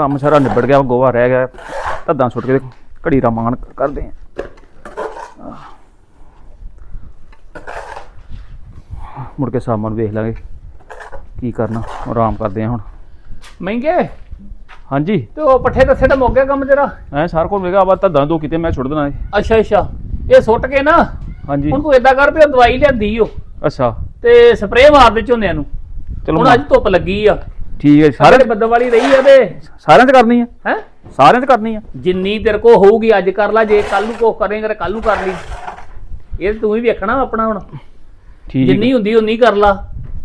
ਕੰਮ ਸਾਰਾ ਨਿਬੜ ਗਿਆ ਗੋਆ ਰਹਿ ਗਿਆ ਧੱਦਾਂ ਸੁੱਟ ਕੇ ਘੜੀ ਰਮਾਨ ਕਰਦੇ ਆ। ਮੁੜ ਕੇ ਸ਼ਾਮਾਂ ਨੂੰ ਵੇਖ ਲਾਂਗੇ ਕੀ ਕਰਨਾ ਆਰਾਮ ਕਰਦੇ ਆ ਹੁਣ। ਮਹਿੰਗੇ? ਹਾਂਜੀ। ਤੇ ਉਹ ਪੱਠੇ ਦੱਸੇ ਤਾਂ ਮੁੱਕ ਗਿਆ ਕੰਮ ਤੇਰਾ? ਐ ਸਾਰ ਕੋਲ ਵੇਗਾ ਆਵਾ ਧੱਦਾਂ ਦੋ ਕਿਤੇ ਮੈਂ ਛੁੱਟ ਦੇਣਾ ਏ। ਅੱਛਾ ਅੱਛਾ। ਇਹ ਸੁੱਟ ਕੇ ਨਾ ਹਾਂਜੀ। ਹੁਣ ਤੂੰ ਏਦਾਂ ਕਰ ਵੀ ਉਹ ਦਵਾਈ ਲਿਆਂਦੀ ਓ। ਅੱਛਾ। ਤੇ ਸਪਰੇਅ ਮਾਰ ਦੇ ਝੋਨਿਆਂ ਨੂੰ ਚਲੋ ਹੁਣ ਅੱਜ ਧੁੱਪ ਲੱਗੀ ਆ। ਠੀਕ ਹੈ ਸਾਰੇ ਸਾਰੇ ਬੱਦਲ ਵਾਲੀ ਰਹੀ ਆ ਤੇ ਸਾਰਿਆਂ 'ਚ ਕਰਨੀ ਆ। ਹੈ? ਸਾਰਿਆਂ 'ਚ ਕਰਨੀ ਆ। ਜਿੰਨੀ ਤੇਰੇ ਕੋ ਹੋਊਗੀ ਅੱਜ ਕਰ ਲੈ ਜੇ ਕੱਲ ਨੂੰ ਕੋ ਕਰੇਂਗਾ ਤੇ ਕੱਲ ਨੂੰ ਕਰ ਲਈ। ਇਹ ਤੂੰ ਹੀ ਵੇਖਣਾ ਆਪਣਾ ਹੁਣ। ਠੀਕ ਜਿੰਨੀ ਹੁੰਦੀ ਉਨੀ ਕਰ ਲਾ।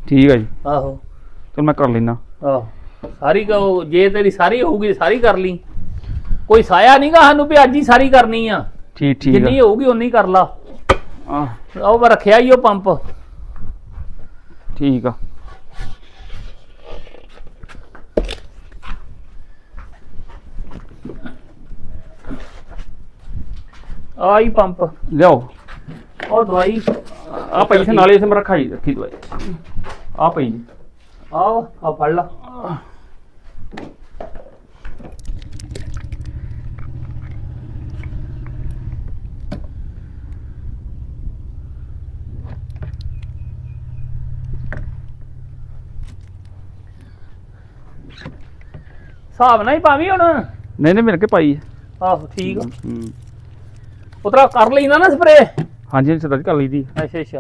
ਠੀਕ ਹੈ ਜੀ। ਆਹੋ। ਚਲ ਮੈਂ ਕਰ ਲੈਣਾ ਆਹੋ। ਸਾਰੀ ਕਹੋ ਜੇ ਤੇਰੀ ਸਾਰੀ ਹੋਊਗੀ ਸਾਰੀ ਕਰ ਲਈ। ਕੋਈ ਸਾਇਆ ਨਹੀਂਗਾ ਸਾਨੂੰ ਵੀ ਅੱਜ ਹੀ ਸਾਰੀ ਕਰਨੀ ਆ। ਠੀਕ ਠੀਕ ਜਿੰਨੀ ਆ। ਹੋਊਗੀ ਉਨੀ ਕਰ ਲਾ। ਆਹ, ਉਹ ਮੈਂ ਰੱਖਿਆ ਹੀ ਉਹ ਪੰਪ। ਠੀਕ ਆ। ਆ ਹੀ ਪੰਪ। ਲਿਆਓ। ਉਹ ਦਵਾਈ। ਆ ਪਈ ਸੀ ਨਾਲੇ ਇਸੇ ਮੈਂ ਰਖਾਈ ਰੱਖੀ ਦਵਾਈ। ਆ ਪਈ ਜੀ। ਆਓ ਆ ਫੜ ਲਾ। ਹਿਸਾਬ ਨਾਲ ਹੀ ਪਾਵੀ ਹੁਣ। ਨਹੀਂ ਨਹੀਂ ਮਿਲ ਕੇ ਪਾਈ ਹੈ। ਆਹੋ ਠੀਕ ਆ। ਹੂੰ। ਉਤਰਾ ਕਰ ਲੈਂਦਾ ਨਾ ਸਪਰੇ ਹਾਂਜੀ ਹਾਂਜੀ ਸਰਦਾਰ ਜੀ ਕਰ ਲਈ ਦੀ ਅੱਛਾ ਅੱਛਾ।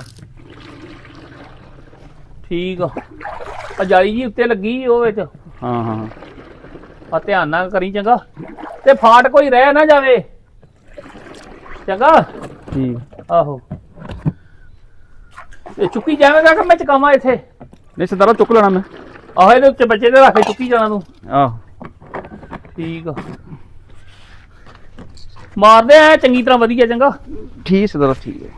ਠੀਕ ਆ। ਆ ਜਾਲੀ ਜੀ ਉੱਤੇ ਲੱਗੀ ਉਹ ਵਿੱਚ। ਹਾਂ ਹਾਂ ਹਾਂ। ਆ ਧਿਆਨ ਨਾਲ ਕਰੀ ਚੰਗਾ। ਤੇ ਫਾਟ ਕੋਈ ਰਹਿ ਨਾ ਜਾਵੇ। ਚੰਗਾ? ਠੀਕ। ਆਹੋ। ਇਹ ਚੁੱਕੀ ਜਾਵੇਗਾ ਕਿ ਮੈਂ ਚਕਾਵਾਂ ਇੱਥੇ? ਨਹੀਂ ਸਰਦਾਰਾ ਚੁੱਕ ਲੈਣਾ ਮੈਂ। ਆਹੋ ਇਹਦੇ ਉੱਤੇ ਬੱਚੇ ਦੇ ਰੱਖ ਕੇ ਚੁੱਕੀ ਜਾਣਾ ਤੂੰ। ਆਹ। ਠੀਕ ਆ। ਮਾਰਦੇ ਆ ਚੰਗੀ ਤਰ੍ਹਾਂ ਵਧੀਆ ਚੰਗਾ। ਠੀਕ ਸਰਦਾਰਾ ਠੀਕ ਹੈ।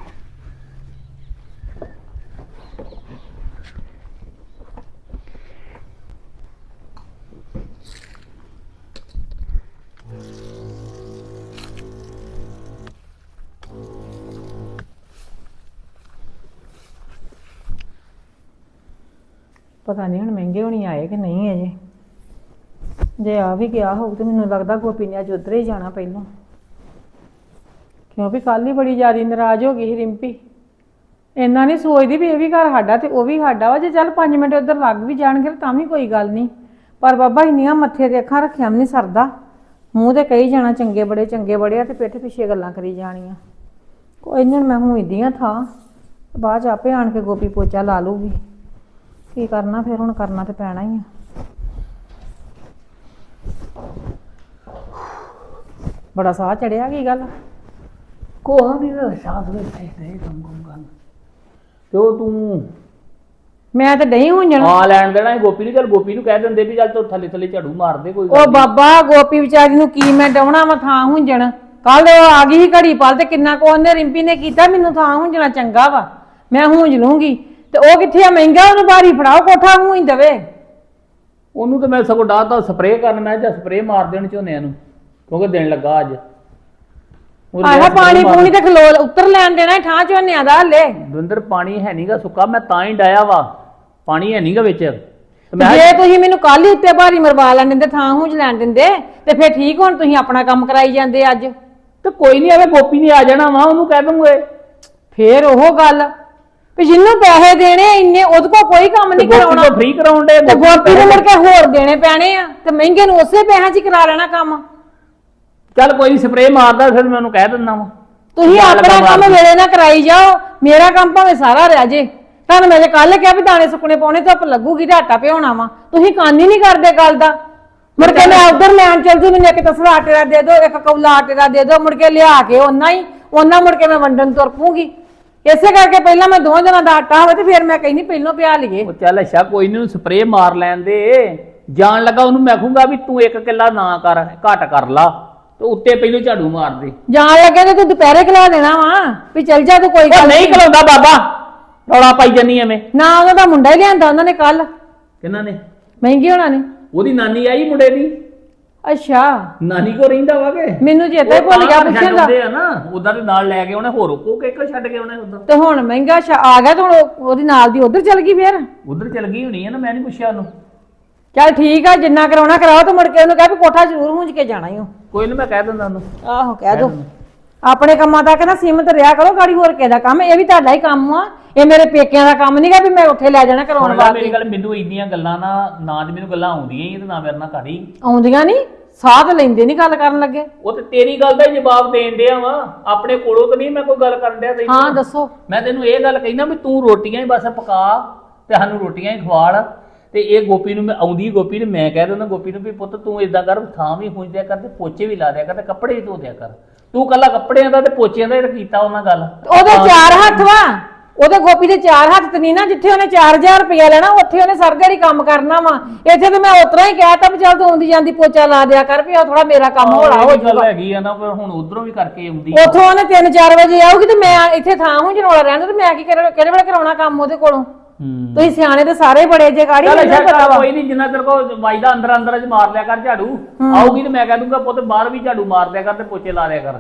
ਪਤਾ ਨਹੀਂ ਹੁਣ ਮਹਿੰਗੇ ਹੋਣੀ ਆਏ ਕਿ ਨਹੀਂ ਅਜੇ। ਜੇ ਆ ਵੀ ਗਿਆ ਹੋਊ ਤੇ ਮੈਨੂੰ ਲੱਗਦਾ ਗੋਪੀ ਨੇ ਅੱਜ ਉਧਰ ਹੀ ਜਾਣਾ ਪਹਿਲਾਂ। ਕਿਉਂਕਿ ਕੱਲ ਹੀ ਬੜੀ ਜ਼ਿਆਦਾ ਨਾਰਾਜ਼ ਹੋ ਗਈ ਸੀ ਰਿੰਪੀ। ਇੰਨਾ ਨਹੀਂ ਸੋਚਦੀ ਵੀ ਇਹ ਵੀ ਘਰ ਸਾਡਾ ਤੇ ਉਹ ਵੀ ਸਾਡਾ ਵਾ। ਜੇ ਚੱਲ 5 ਮਿੰਟ ਉਧਰ ਲੱਗ ਵੀ ਜਾਣਗੇ ਤਾਂ ਵੀ ਕੋਈ ਗੱਲ ਨਹੀਂ। ਪਰ ਬਾਬਾ ਇੰਨੀਆਂ ਮੱਥੇ ਤੇ ਅੱਖਾਂ ਰੱਖਿਆ ਵੀ ਨਹੀਂ ਸਰਦਾ। ਮੂੰਹ ਤੇ ਕਹੀ ਜਾਣਾ ਚੰਗੇ ਬੜੇ ਚੰਗੇ ਬੜੇ ਆ ਤੇ ਪਿੱਠ ਪਿੱਛੇ ਗੱਲਾਂ ਕਰੀ ਜਾਣੀਆਂ। ਕੋਈ ਨਹੀਂ ਮੈਂ ਹੁੰਦੀਆਂ ਥਾ। ਬਾਅਦ ਚ ਆਪੇ ਆਣ ਕੇ ਗੋਪੀ ਪੋਚਾ ਲਾ ਲੂਗੀ। ਕੀ ਕਰਨਾ ਫਿਰ, ਹੁਣ ਕਰਨਾ ਤੇ ਪੈਣਾ ਹੀ ਆ। ਬੜਾ ਸਾਹ ਚੜਿਆ ਕੀ ਗੱਲ? ਕੋਹ ਨਹੀਂ ਦਾ ਸਾਥ ਵਿੱਚ ਨਹੀਂ ਕੰਮ ਕੰਮ ਕਰਨ ਤੇ ਉਹ ਤੂੰ ਮੈਂ ਤੇ ਡਈ ਹੁਣ ਜਣ ਆ ਲੈਣ ਦੇਣਾ ਸੀ ਗੋਪੀ ਨੂੰ ਚੱਲ ਗੋਪੀ ਨੂੰ ਕਹਿ ਦਿੰਦੇ ਵੀ ਚੱਲ ਤੂੰ ਥੱਲੇ ਥੱਲੇ ਝਾੜੂ ਮਾਰ ਦੇ ਕੋਈ ਗੱਲ ਉਹ। ਬਾਬਾ ਗੋਪੀ ਵਿਚਾਰੀ ਨੂੰ ਕੀ ਮੈਂ ਡਾਉਣਾ ਵਾ ਥਾਂ ਹੁੰਜਣ। ਕੱਲ ਉਹ ਆ ਗਈ ਸੀ ਘੜੀ ਪਲ ਤੇ ਕਿੰਨਾ ਕੋ ਉਹਨੇ ਰਿੰਪੀ ਨੇ ਕੀਤਾ ਮੈਨੂੰ ਥਾਂ ਹੁੰਜਣਾ ਚੰਗਾ ਵਾ। ਮੈਂ ਹੁੰਜ ਲੂੰਗੀ। ਤੇ ਉਹ ਕਿੱਥੇ ਆ ਮਹਿੰਗਾ ਉਹਨੂੰ ਬਾਰੀ ਫੜਾਓ ਕੋਠਾ ਹੁੰਜ ਦਵੇ। ਉਹਨੂੰ ਤੇ ਮੈਂ ਸਗੋਂ ਡਾਹਤਾ ਸਪਰੇਅ ਕਰਨ ਮੈਂ ਜਾਂ ਸਪਰੇਅ ਮਾਰ ਦੇਣ ਝੋਨਿਆਂ ਨੂੰ ਕਿਉਂਕਿ ਦਿਨ ਲੱਗਾ ਅੱਜ। ਆਹ ਪਾਣੀ ਪੂਣੀ ਤੇ ਖਲੋਲ ਉੱਤਰ ਲੈਣ ਦੇਣਾ ਠਾਂ ਝੋਨਿਆਂ ਦਾ ਹਲੇ। ਦਵਿੰਦਰ ਪਾਣੀ ਹੈ ਨਹੀਂਗਾ ਸੁੱਕਾ ਮੈਂ ਤਾਂ ਹੀ ਡਾਇਆ ਵਾ। ਪਾਣੀ ਹੈ ਨਹੀਂਗਾ ਵਿੱਚ। ਤੇ ਮੈਂ ਜੇ ਤੁਸੀਂ ਮੈਨੂੰ ਕੱਲ ਹੀ ਉੱਤੇ ਭਾਰੀ ਮਰਵਾ ਲੈਣ ਦਿੰਦੇ ਥਾਂ ਹੁੰਜ ਲੈਣ ਦਿੰਦੇ ਤੇ ਫਿਰ ਠੀਕ ਹੁਣ ਤੁਸੀਂ ਆਪਣਾ ਕੰਮ ਕਰਾਈ ਜਾਂਦੇ ਅੱਜ। ਤੇ ਕੋਈ ਨਹੀਂ ਆਵੇ ਗੋਪੀ ਨੇ ਆ ਜਾਣਾ ਵਾ ਉਹਨੂੰ ਕਹਿ ਦੂੰਗੇ ਫੇਰ ਉਹ ਗੱਲ। ਵੀ ਜਿੰਨੂੰ ਪੈਸੇ ਦੇਣੇ ਇੰਨੇ ਉਹਦੇ ਕੋਲ ਕੋਈ ਕੰਮ ਨਹੀਂ ਕਰਾਉਣਾ। ਫ੍ਰੀ ਕਰਾਉਣ ਦੇ ਤੇ ਗੋਪੀ ਨੂੰ ਮੁੜ ਕੇ ਹੋਰ ਦੇਣੇ ਪੈਣੇ ਆ ਤੇ ਮਹਿੰਗੇ ਨੂੰ ਉਸੇ ਪੈਸਿਆਂ 'ਚ ਹੀ ਕਰਾ ਲੈਣਾ ਕੰਮ। ਚੱਲ ਕੋਈ ਨਹੀਂ ਸਪਰੇਅ ਮਾਰਦਾ ਫਿਰ ਮੈਂ ਉਹਨੂੰ ਕਹਿ ਦਿੰਦਾ ਵਾ। ਤੁਸੀਂ ਆਪਣਾ ਕੰਮ। ਵੇਲੇ ਨਾਲ ਕਰਾਈ ਜਾਓ ਮੇਰਾ ਕੰਮ ਭਾਵੇਂ ਸਾਰਾ ਰਹਿ ਜੇ। ਤੁਹਾਨੂੰ ਮੈਂ ਜੇ ਕੱਲ ਕਿਹਾ ਵੀ ਦਾਣੇ ਸੁੱਕਣੇ ਪਾਉਣੇ ਧੁੱਪ ਲੱਗੂਗੀ ਤੇ ਆਟਾ ਭਿਉਣਾ ਵਾ। ਤੁਸੀਂ ਕੰਨ ਹੀ ਨਹੀਂ ਕਰਦੇ ਗੱਲ ਦਾ। ਮੁੜ ਕੇ ਮੈਂ ਉਧਰ ਲੈਣ ਚੱਲ ਜੂ ਮੈਨੂੰ ਇੱਕ ਤਸਲਾ ਆਟੇ ਦਾ ਦੇ ਦਿਓ ਇੱਕ ਕੌਲਾ ਆਟੇ ਦਾ ਦੇ ਦਿਓ ਮੁੜ ਕੇ ਲਿਆ ਕੇ ਉਹਨਾਂ ਹੀ ਉਹਨਾਂ ਮੁੜ ਕੇ ਮੈਂ ਵੰਡਣ ਤੁਰ ਪੂੰਗੀ ਇਸੇ ਕਰਕੇ ਪਹਿਲਾਂ ਮੈਂ ਦੋਵਾਂ ਜਣਾਂ ਦਾ ਆਟਾ ਹੋਵੇ ਤੇ ਫਿਰ ਮੈਂ ਕਹਿੰਦੀ ਪਹਿਲਾਂ ਪਿਆ ਲਈਏ। ਉਹ ਚੱਲ ਅੱਛਾ ਕੋਈ ਨਹੀਂ ਸਪਰੇਅ ਮਾਰ ਲੈਣ ਦੇ। ਜਾਣ ਲੱਗਾ ਉਹਨੂੰ ਮੈਂ ਕਹੂੰਗਾ ਵੀ ਤੂੰ ਇੱਕ ਕਿੱਲਾ ਨਾ ਕਰ ਘੱਟ ਕਰ ਲਾ। ਤੇ ਉੱਤੇ ਪਹਿਲੋਂ ਝਾੜੂ ਮਾਰ ਦੇ ਜਾਣ ਲੱਗੇ ਤੇ ਤੂੰ ਦੁਪਹਿਰੇ ਖਿਲਾ ਦੇਣਾ ਵਾ ਵੀ ਚੱਲ ਜਾ ਤੂੰ ਕੋਈ ਉਹ ਗੱਲ ਨਹੀਂ ਖਲਾਉਂਦਾ ਬਾਬਾ ਰੌਲਾ ਪਾਈ ਜਾਨੀ ਐਵੇਂ। ਨਾ ਉਹਨਾਂ ਦਾ ਮੁੰਡਾ ਹੀ ਲਿਆਂਦਾ ਉਹਨਾਂ ਨੇ ਕੱਲ ਕਿਹਨਾਂ ਨੇ? ਮਹਿੰਗੀ ਹੋਣਾ ਨੇ। ਉਹਦੀ ਨਾਨੀ ਆਈ ਮੁੰਡੇ ਦੀ। ਅੱਛਾ। ਨਾਨੀ ਕੋ ਰਹਿੰਦਾ ਵਾਗੇ ਮੈਨੂੰ ਚੇਤਾ ਹੀ ਭੁੱਲ ਗਿਆ ਪੁੱਛਣ ਦਾ। ਹੁੰਦੇ ਆ ਨਾ ਉਦਾਂ ਦੇ ਨਾਲ ਲੈ ਕੇ ਉਹਨੇ ਹੋਰ ਕੋ ਕੇ ਛੱਡ ਕੇ ਉਹਨੇ ਉਦਾਂ। ਤੇ ਹੁਣ ਮਹਿੰਗਾ ਸ਼ਾ- ਆ ਗਿਆ ਤੇ ਹੁਣ ਉਹ- ਉਹਦੀ ਨਾਲ ਦੀ ਉਧਰ ਚਲ ਗਈ ਫੇਰ? ਉਧਰ ਚਲ ਗਈ ਹੋਣੀ ਆ ਨਾ ਮੈਂ ਨਹੀਂ ਪੁੱਛਿਆ ਉਹਨੂੰ। ਚੱਲ ਠੀਕ ਆ ਜਿੰਨਾ ਕਰਾਉਣਾ ਕਰਾਓ ਤੇ ਮੁੜ ਕੇ ਉਹਨੂੰ ਕਹਿ ਵੀ ਕੋਠਾ ਜ਼ਰੂਰ ਹੁੰਜ ਕੇ ਜਾਣਾ ਹੀ ਕੋਈ ਨਾ ਮੈਂ ਕਹਿ ਦਿੰਦਾ ਉਹਨੂੰ। ਆਹੋ ਕਹਿ ਦੋ। ਆਪਣੇ ਕੰਮਾਂ ਤੱਕ ਨਾ ਸੀਮਤ ਰਿਹਾ ਕਰੋ ਗਾੜੀ ਹੋਰ ਕਿਸੇ ਦਾ ਕੰਮ। ਇਹ ਵੀ ਤੁਹਾਡਾ ਹੀ ਕੰਮ ਆ। ਇਹ ਮੇਰੇ ਪੇਕਿਆਂ ਦਾ ਕੰਮ ਨਹੀਂਗਾ ਵੀ ਮੈਂ ਉੱਥੇ ਲੈ ਜਾਣਾ ਕਰਾਉਣ ਹੁਣ ਵਾਸਤੇ। ਮੇਰੀ ਗੱਲ ਮੈਨੂੰ ਇੰਨੀਆਂ ਗੱਲਾਂ ਨਾ ਨਾ ਤੇ ਮੈਨੂੰ ਗੱਲਾਂ ਆਉਂਦੀਆਂ ਹੀ ਤੇ ਨਾ ਮੇਰੇ ਨਾਲ ਕਰੀ ਆਉਂਦੀਆਂ ਨਹੀਂ ਸਾਹ ਤੇ ਲੈਂਦੇ ਨਹੀਂ ਗੱਲ ਕਰਨ ਲੱਗੇ। ਉਹ ਤੇ ਤੇਰੀ ਗੱਲ ਦਾ ਹੀ ਜਵਾਬ ਦੇਣ ਡਿਆ ਵਾ। ਆਪਣੇ ਕੋਲੋਂ ਤਾਂ ਨਹੀਂ ਮੈਂ ਕੋਈ ਗੱਲ ਕਰਨ ਡਿਆ ਤੈਨੂੰ। ਹਾਂ ਦੱਸੋ। ਮੈਂ ਤੈਨੂੰ ਇਹ ਗੱਲ ਕਹਿੰਦਾ ਵੀ ਤੂੰ ਰੋਟੀਆਂ ਹੀ ਬਸ ਪਕਾ ਤੇ ਸਾਨੂੰ ਰੋਟੀਆਂ ਹੀ ਖਵਾਲ ਤੇ ਇਹ ਗੋਪੀ ਨੂੰ ਮੈਂ ਆਉਂਦੀ ਗੋਪੀ ਨੂੰ ਮੈਂ ਕਹਿ ਦਿੰਦਾ ਗੋਪੀ ਨੂੰ ਵੀ ਪੁੱਤ ਤੂੰ ਇਦਾਂ ਕਰ ਥਾਂ ਵੀ ਹੁੰਜ ਦਿਆ ਕਰ ਤੇ ਪੋਚੇ ਵੀ ਲਾ ਦਿਆ ਕਰ ਤੇ ਕੱਪੜੇ ਵੀ ਧੋ ਦਿਆ ਕਰ। ਤੂੰ ਕੱਲਾ ਕੱਪੜਿਆਂ ਦਾ ਤੇ ਪੋਚਿਆਂ ਦਾ ਹੀ ਕੀਤਾ ਉਹਨਾਂ ਗੱਲ ਉਹਦੇ ਚਾਰ ਹੱਥ ਵਾ। ਉਹਦੇ ਗੋਪੀ ਦੇ ਚਾਰ ਹੱਥ ਤੇ ਨਹੀਂ ਨਾ ਜਿੱਥੇ ਉਹਨੇ 4000 ਰੁਪਇਆ ਲੈਣਾ ਉੱਥੇ ਉਹਨੇ ਸਰਗੜੀ ਕੰਮ ਕਰਨਾ ਵਾ। ਇੱਥੇ ਤੇ ਮੈਂ ਉਤਰਾ ਹੀ ਕਹਿਤਾ ਵੀ ਚੱਲ ਤੂੰ ਆਉਂਦੀ ਜਾਂਦੀ ਪੋਚਾ ਲਾ ਦਿਆ ਕਰ ਵੀ ਉਹ ਥੋੜਾ ਮੇਰਾ ਕੰਮ ਹੋਲਾ ਹੋ ਗੱਲ ਜਾਊਗਾ ਹੈਗੀ ਆ ਨਾ ਪਰ ਹੁਣ ਉਧਰੋਂ ਵੀ ਕਰਕੇ ਆਉਂਦੀ ਉੱਥੋਂ ਉਹਨੇ 3-4 ਵਜੇ ਆਊਗੀ ਤੇ ਮੈਂ ਇੱਥੇ ਥਾਂ ਹੂੰ ਜਨੋਲਾ ਰਹਿਣਾ ਤੇ ਮੈਂ ਕੀ ਕਰਾਂ ਕਿਹੜੇ ਵੇਲੇ ਕਰਾਉਣਾ ਕੰਮ ਉਹਦੇ ਕੋਲੋਂ? ਹੂੰ। ਤੁਸੀਂ ਸਿਆਣੇ ਤੇ ਸਾਰੇ ਬੜੇ ਜੇ ਗਾੜੀ ਚੱਲ ਮੈਨੂੰ ਪਤਾ ਵਾ ਕੋਈ ਨਹੀਂ ਜਿੰਨਾ ਤੇਰੇ ਕੋਲ ਵਾਜਦਾ ਅੰਦਰ ਅੰਦਰ ਚ ਮਾਰ ਲਿਆ ਕਰ ਝਾੜੂ ਆਊਗੀ ਤੇ ਮੈਂ ਕਹਿ ਦੂੰਗਾ ਪੁੱਤ ਬਾਹਰ ਵੀ ਝਾੜੂ ਮਾਰ ਦਿਆ ਕਰ ਤੇ ਪੋਚੇ ਲਾ ਦਿਆ ਕਰ।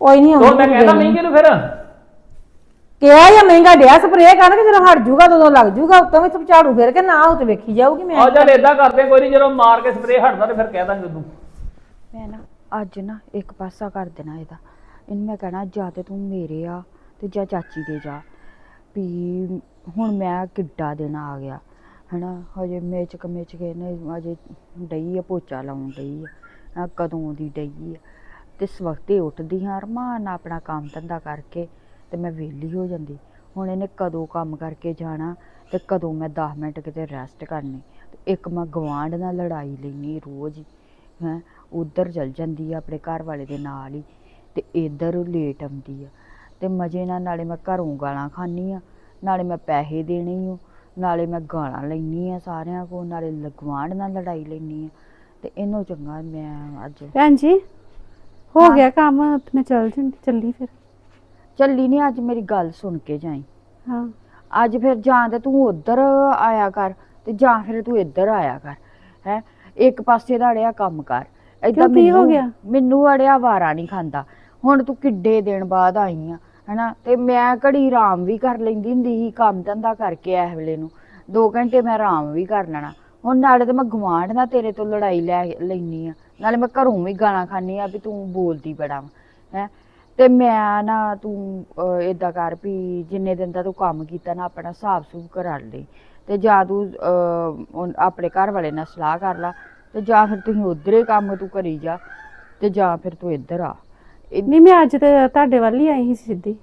ਕੋਈ ਨਹੀਂ ਹੋਰ ਮੈਂ ਕਹਿੰਦਾ ਨਹੀਂ ਕਿਹਨੂੰ ਫਿਰ? ਕਿਹਾ ਜਾਂ ਮਹਿੰਗਾ ਡਿਆ ਸਪਰੇਅ ਕਰਨ ਕਿ ਜਦੋਂ ਹਟ ਜੂਗਾ ਉਦੋਂ ਲੱਗ ਜੂਗਾ ਉੱਤੋਂ ਵੀ ਤੂੰ ਝਾੜੂ ਫੇਰ ਕੇ ਨਾ ਹੋ ਤੇ ਵੇਖੀ ਜਾਊਗੀ ਮੈਂ। ਆ ਚੱਲ ਏਦਾਂ ਕਰਦੇ ਕੋਈ ਨਹੀਂ ਜਦੋਂ ਮਾਰ ਕੇ ਸਪਰੇਅ ਹਟਦਾ ਤੇ ਫਿਰ ਕਹਿ ਦਾਂਗੇ ਉਹਨੂੰ ਮੈਂ ਨਾ ਅੱਜ ਨਾ ਇੱਕ ਪਾਸਾ ਕਰ ਦੇਣਾ ਇਹਦਾ। ਇਹਨੂੰ ਮੈਂ ਕਹਿਣਾ ਜਾਂ ਤੇ ਤੂੰ ਮੇਰੇ ਆ ਤੇ ਜਾਂ ਚਾਚੀ ਦੇ ਜਾ। ਵੀ ਹੁਣ ਮੈਂ ਕਿੱਡਾ ਦਿਨ ਆ ਗਿਆ, ਹਨਾ? ਹਜੇ ਮੇਚਕ ਮੇਚ ਕੇ ਨੇ ਅਜੇ ਡਈ ਆ, ਪੋਚਾ ਲਾਉਣ ਡਈ ਆ ਆਹ ਕਦੋਂ ਦੀ ਡਈ ਆ। ਤੇ ਸਵਖਤੇ ਉੱਠਦੀ ਹਾਂ ਅਰਮਾਨ ਆਪਣਾ ਕੰਮ ਧੰਦਾ ਕਰਕੇ ਤੇ ਮੈਂ ਵਿਹਲੀ ਹੋ ਜਾਂਦੀ। ਹੁਣ ਇਹਨੇ ਕਦੋਂ ਕੰਮ ਕਰਕੇ ਜਾਣਾ ਤੇ ਕਦੋਂ ਮੈਂ 10 ਮਿੰਟ ਕਿਤੇ ਰੈਸਟ ਕਰਨੀ। ਤੇ ਇੱਕ ਮੈਂ ਗਵਾਂਢ ਨਾਲ ਲੜਾਈ ਲੈਣੀ ਰੋਜ਼ ਹੀ, ਹੈ? ਉਧਰ ਚਲ ਜਾਂਦੀ ਆ ਆਪਣੇ ਘਰ ਵਾਲੇ ਦੇ ਨਾਲ ਹੀ ਤੇ ਇੱਧਰ ਲੇਟ ਆਉਂਦੀ ਆ। ਤੇ ਮਜੇ ਨਾਲ ਨਾਲੇ ਮੈਂ ਘਰੋਂ ਗਾਲਾਂ ਖਾਂਦੀ ਆ ਨਾਲੇ ਮੈਂ ਪੈਸੇ ਦੇਣੇ ਓ ਨਾਲੇ ਮੈਂ ਗਾਲਾਂ ਲੈਣੀ ਆ ਸਾਰਿਆਂ ਕੋਲ ਨਾਲੇ ਲਗਵਾਂਡ ਨਾਲ ਲੜਾਈ ਲੈਣੀ ਆ ਤੇ ਇਹਨੂੰ ਚੰਗਾ ਮੈਂ ਅੱਜ ਭੈਣ ਜੀ ਹੋ ਗਿਆ ਕੰਮ ਤੇ ਮੈਂ ਚੱਲ ਜਾਂਦੀ ਚੱਲੀ ਫਿਰ। ਚੱਲੀ ਨਹੀਂ ਅੱਜ ਮੇਰੀ ਗੱਲ ਸੁਣ ਕੇ ਜਾਈ। ਹਾਂ। ਅੱਜ ਫਿਰ ਜਾਂ ਤੇ ਤੂੰ ਉਧਰ ਆਇਆ ਕਰ ਤੇ ਜਾਂ ਫਿਰ ਤੂੰ ਇੱਧਰ ਆਇਆ ਕਰ ਹੈ। ਇੱਕ ਪਾਸੇ ਦਾ ਅੜਿਆ ਕੰਮ ਕਰ। ਕਿਉਂ, ਕੀ ਹੋ ਗਿਆ? ਮੈਨੂੰ ਅੜਿਆ ਵਾਰਾ ਨਹੀਂ ਖਾਂਦਾ। ਹੁਣ ਤੂੰ ਕਿੱਡੇ ਦਿਨ ਬਾਅਦ ਆਈ ਆ ਹਨਾ? ਤੇ ਮੈਂ ਘੜੀ ਆਰਾਮ ਵੀ ਕਰ ਲੈਂਦੀ ਹੁੰਦੀ ਸੀ, ਕੰਮ ਧੰਦਾ ਕਰਕੇ ਇਸ ਵੇਲੇ ਨੂੰ। 2 ਘੰਟੇ ਮੈਂ ਆਰਾਮ ਵੀ ਕਰ ਲੈਣਾ। ਹੁਣ ਨਾਲੇ ਤੇ ਮੈਂ ਗਵਾਂਢ ਨਾਲ ਤੇਰੇ ਤੋਂ ਲੜਾਈ ਲੈ ਲੈਣੀ ਆ। ਨਾਲੇ ਮੈਂ ਘਰੋਂ ਵੀ ਗਾਣਾ ਖਾਣੀ ਆ ਵੀ ਤੂੰ ਬੋਲਦੀ ਬੜਾ ਹੈ? ਤੇ ਮੈਂ ਨਾ ਤੂੰ ਇਦਾਂ ਕਰ ਵੀ ਜਿੰਨੇ ਦਿਨ ਦਾ ਤੂੰ ਕੰਮ ਕੀਤਾ ਨਾ, ਆਪਣਾ ਹਿਸਾਬ ਸੂਬ ਕਰਾ ਲਈ। ਤੇ ਜਾਂ ਤੂੰ ਆਪਣੇ ਘਰ ਵਾਲੇ ਨਾਲ ਸਲਾਹ ਕਰ ਲਾ। ਤੇ ਜਾਂ ਫਿਰ ਤੁਸੀਂ ਉਧਰੇ ਕੰਮ ਤੂੰ ਕਰੀ ਜਾ। ਤੇ ਜਾਂ ਫਿਰ ਤੂੰ ਇੱਧਰ ਆ। ਨਹੀਂ ਮੈਂ ਅੱਜ ਤੇ ਤੁਹਾਡੇ ਵੱਲ ਹੀ ਆਈ ਸੀ ਸਿੱਧੀ।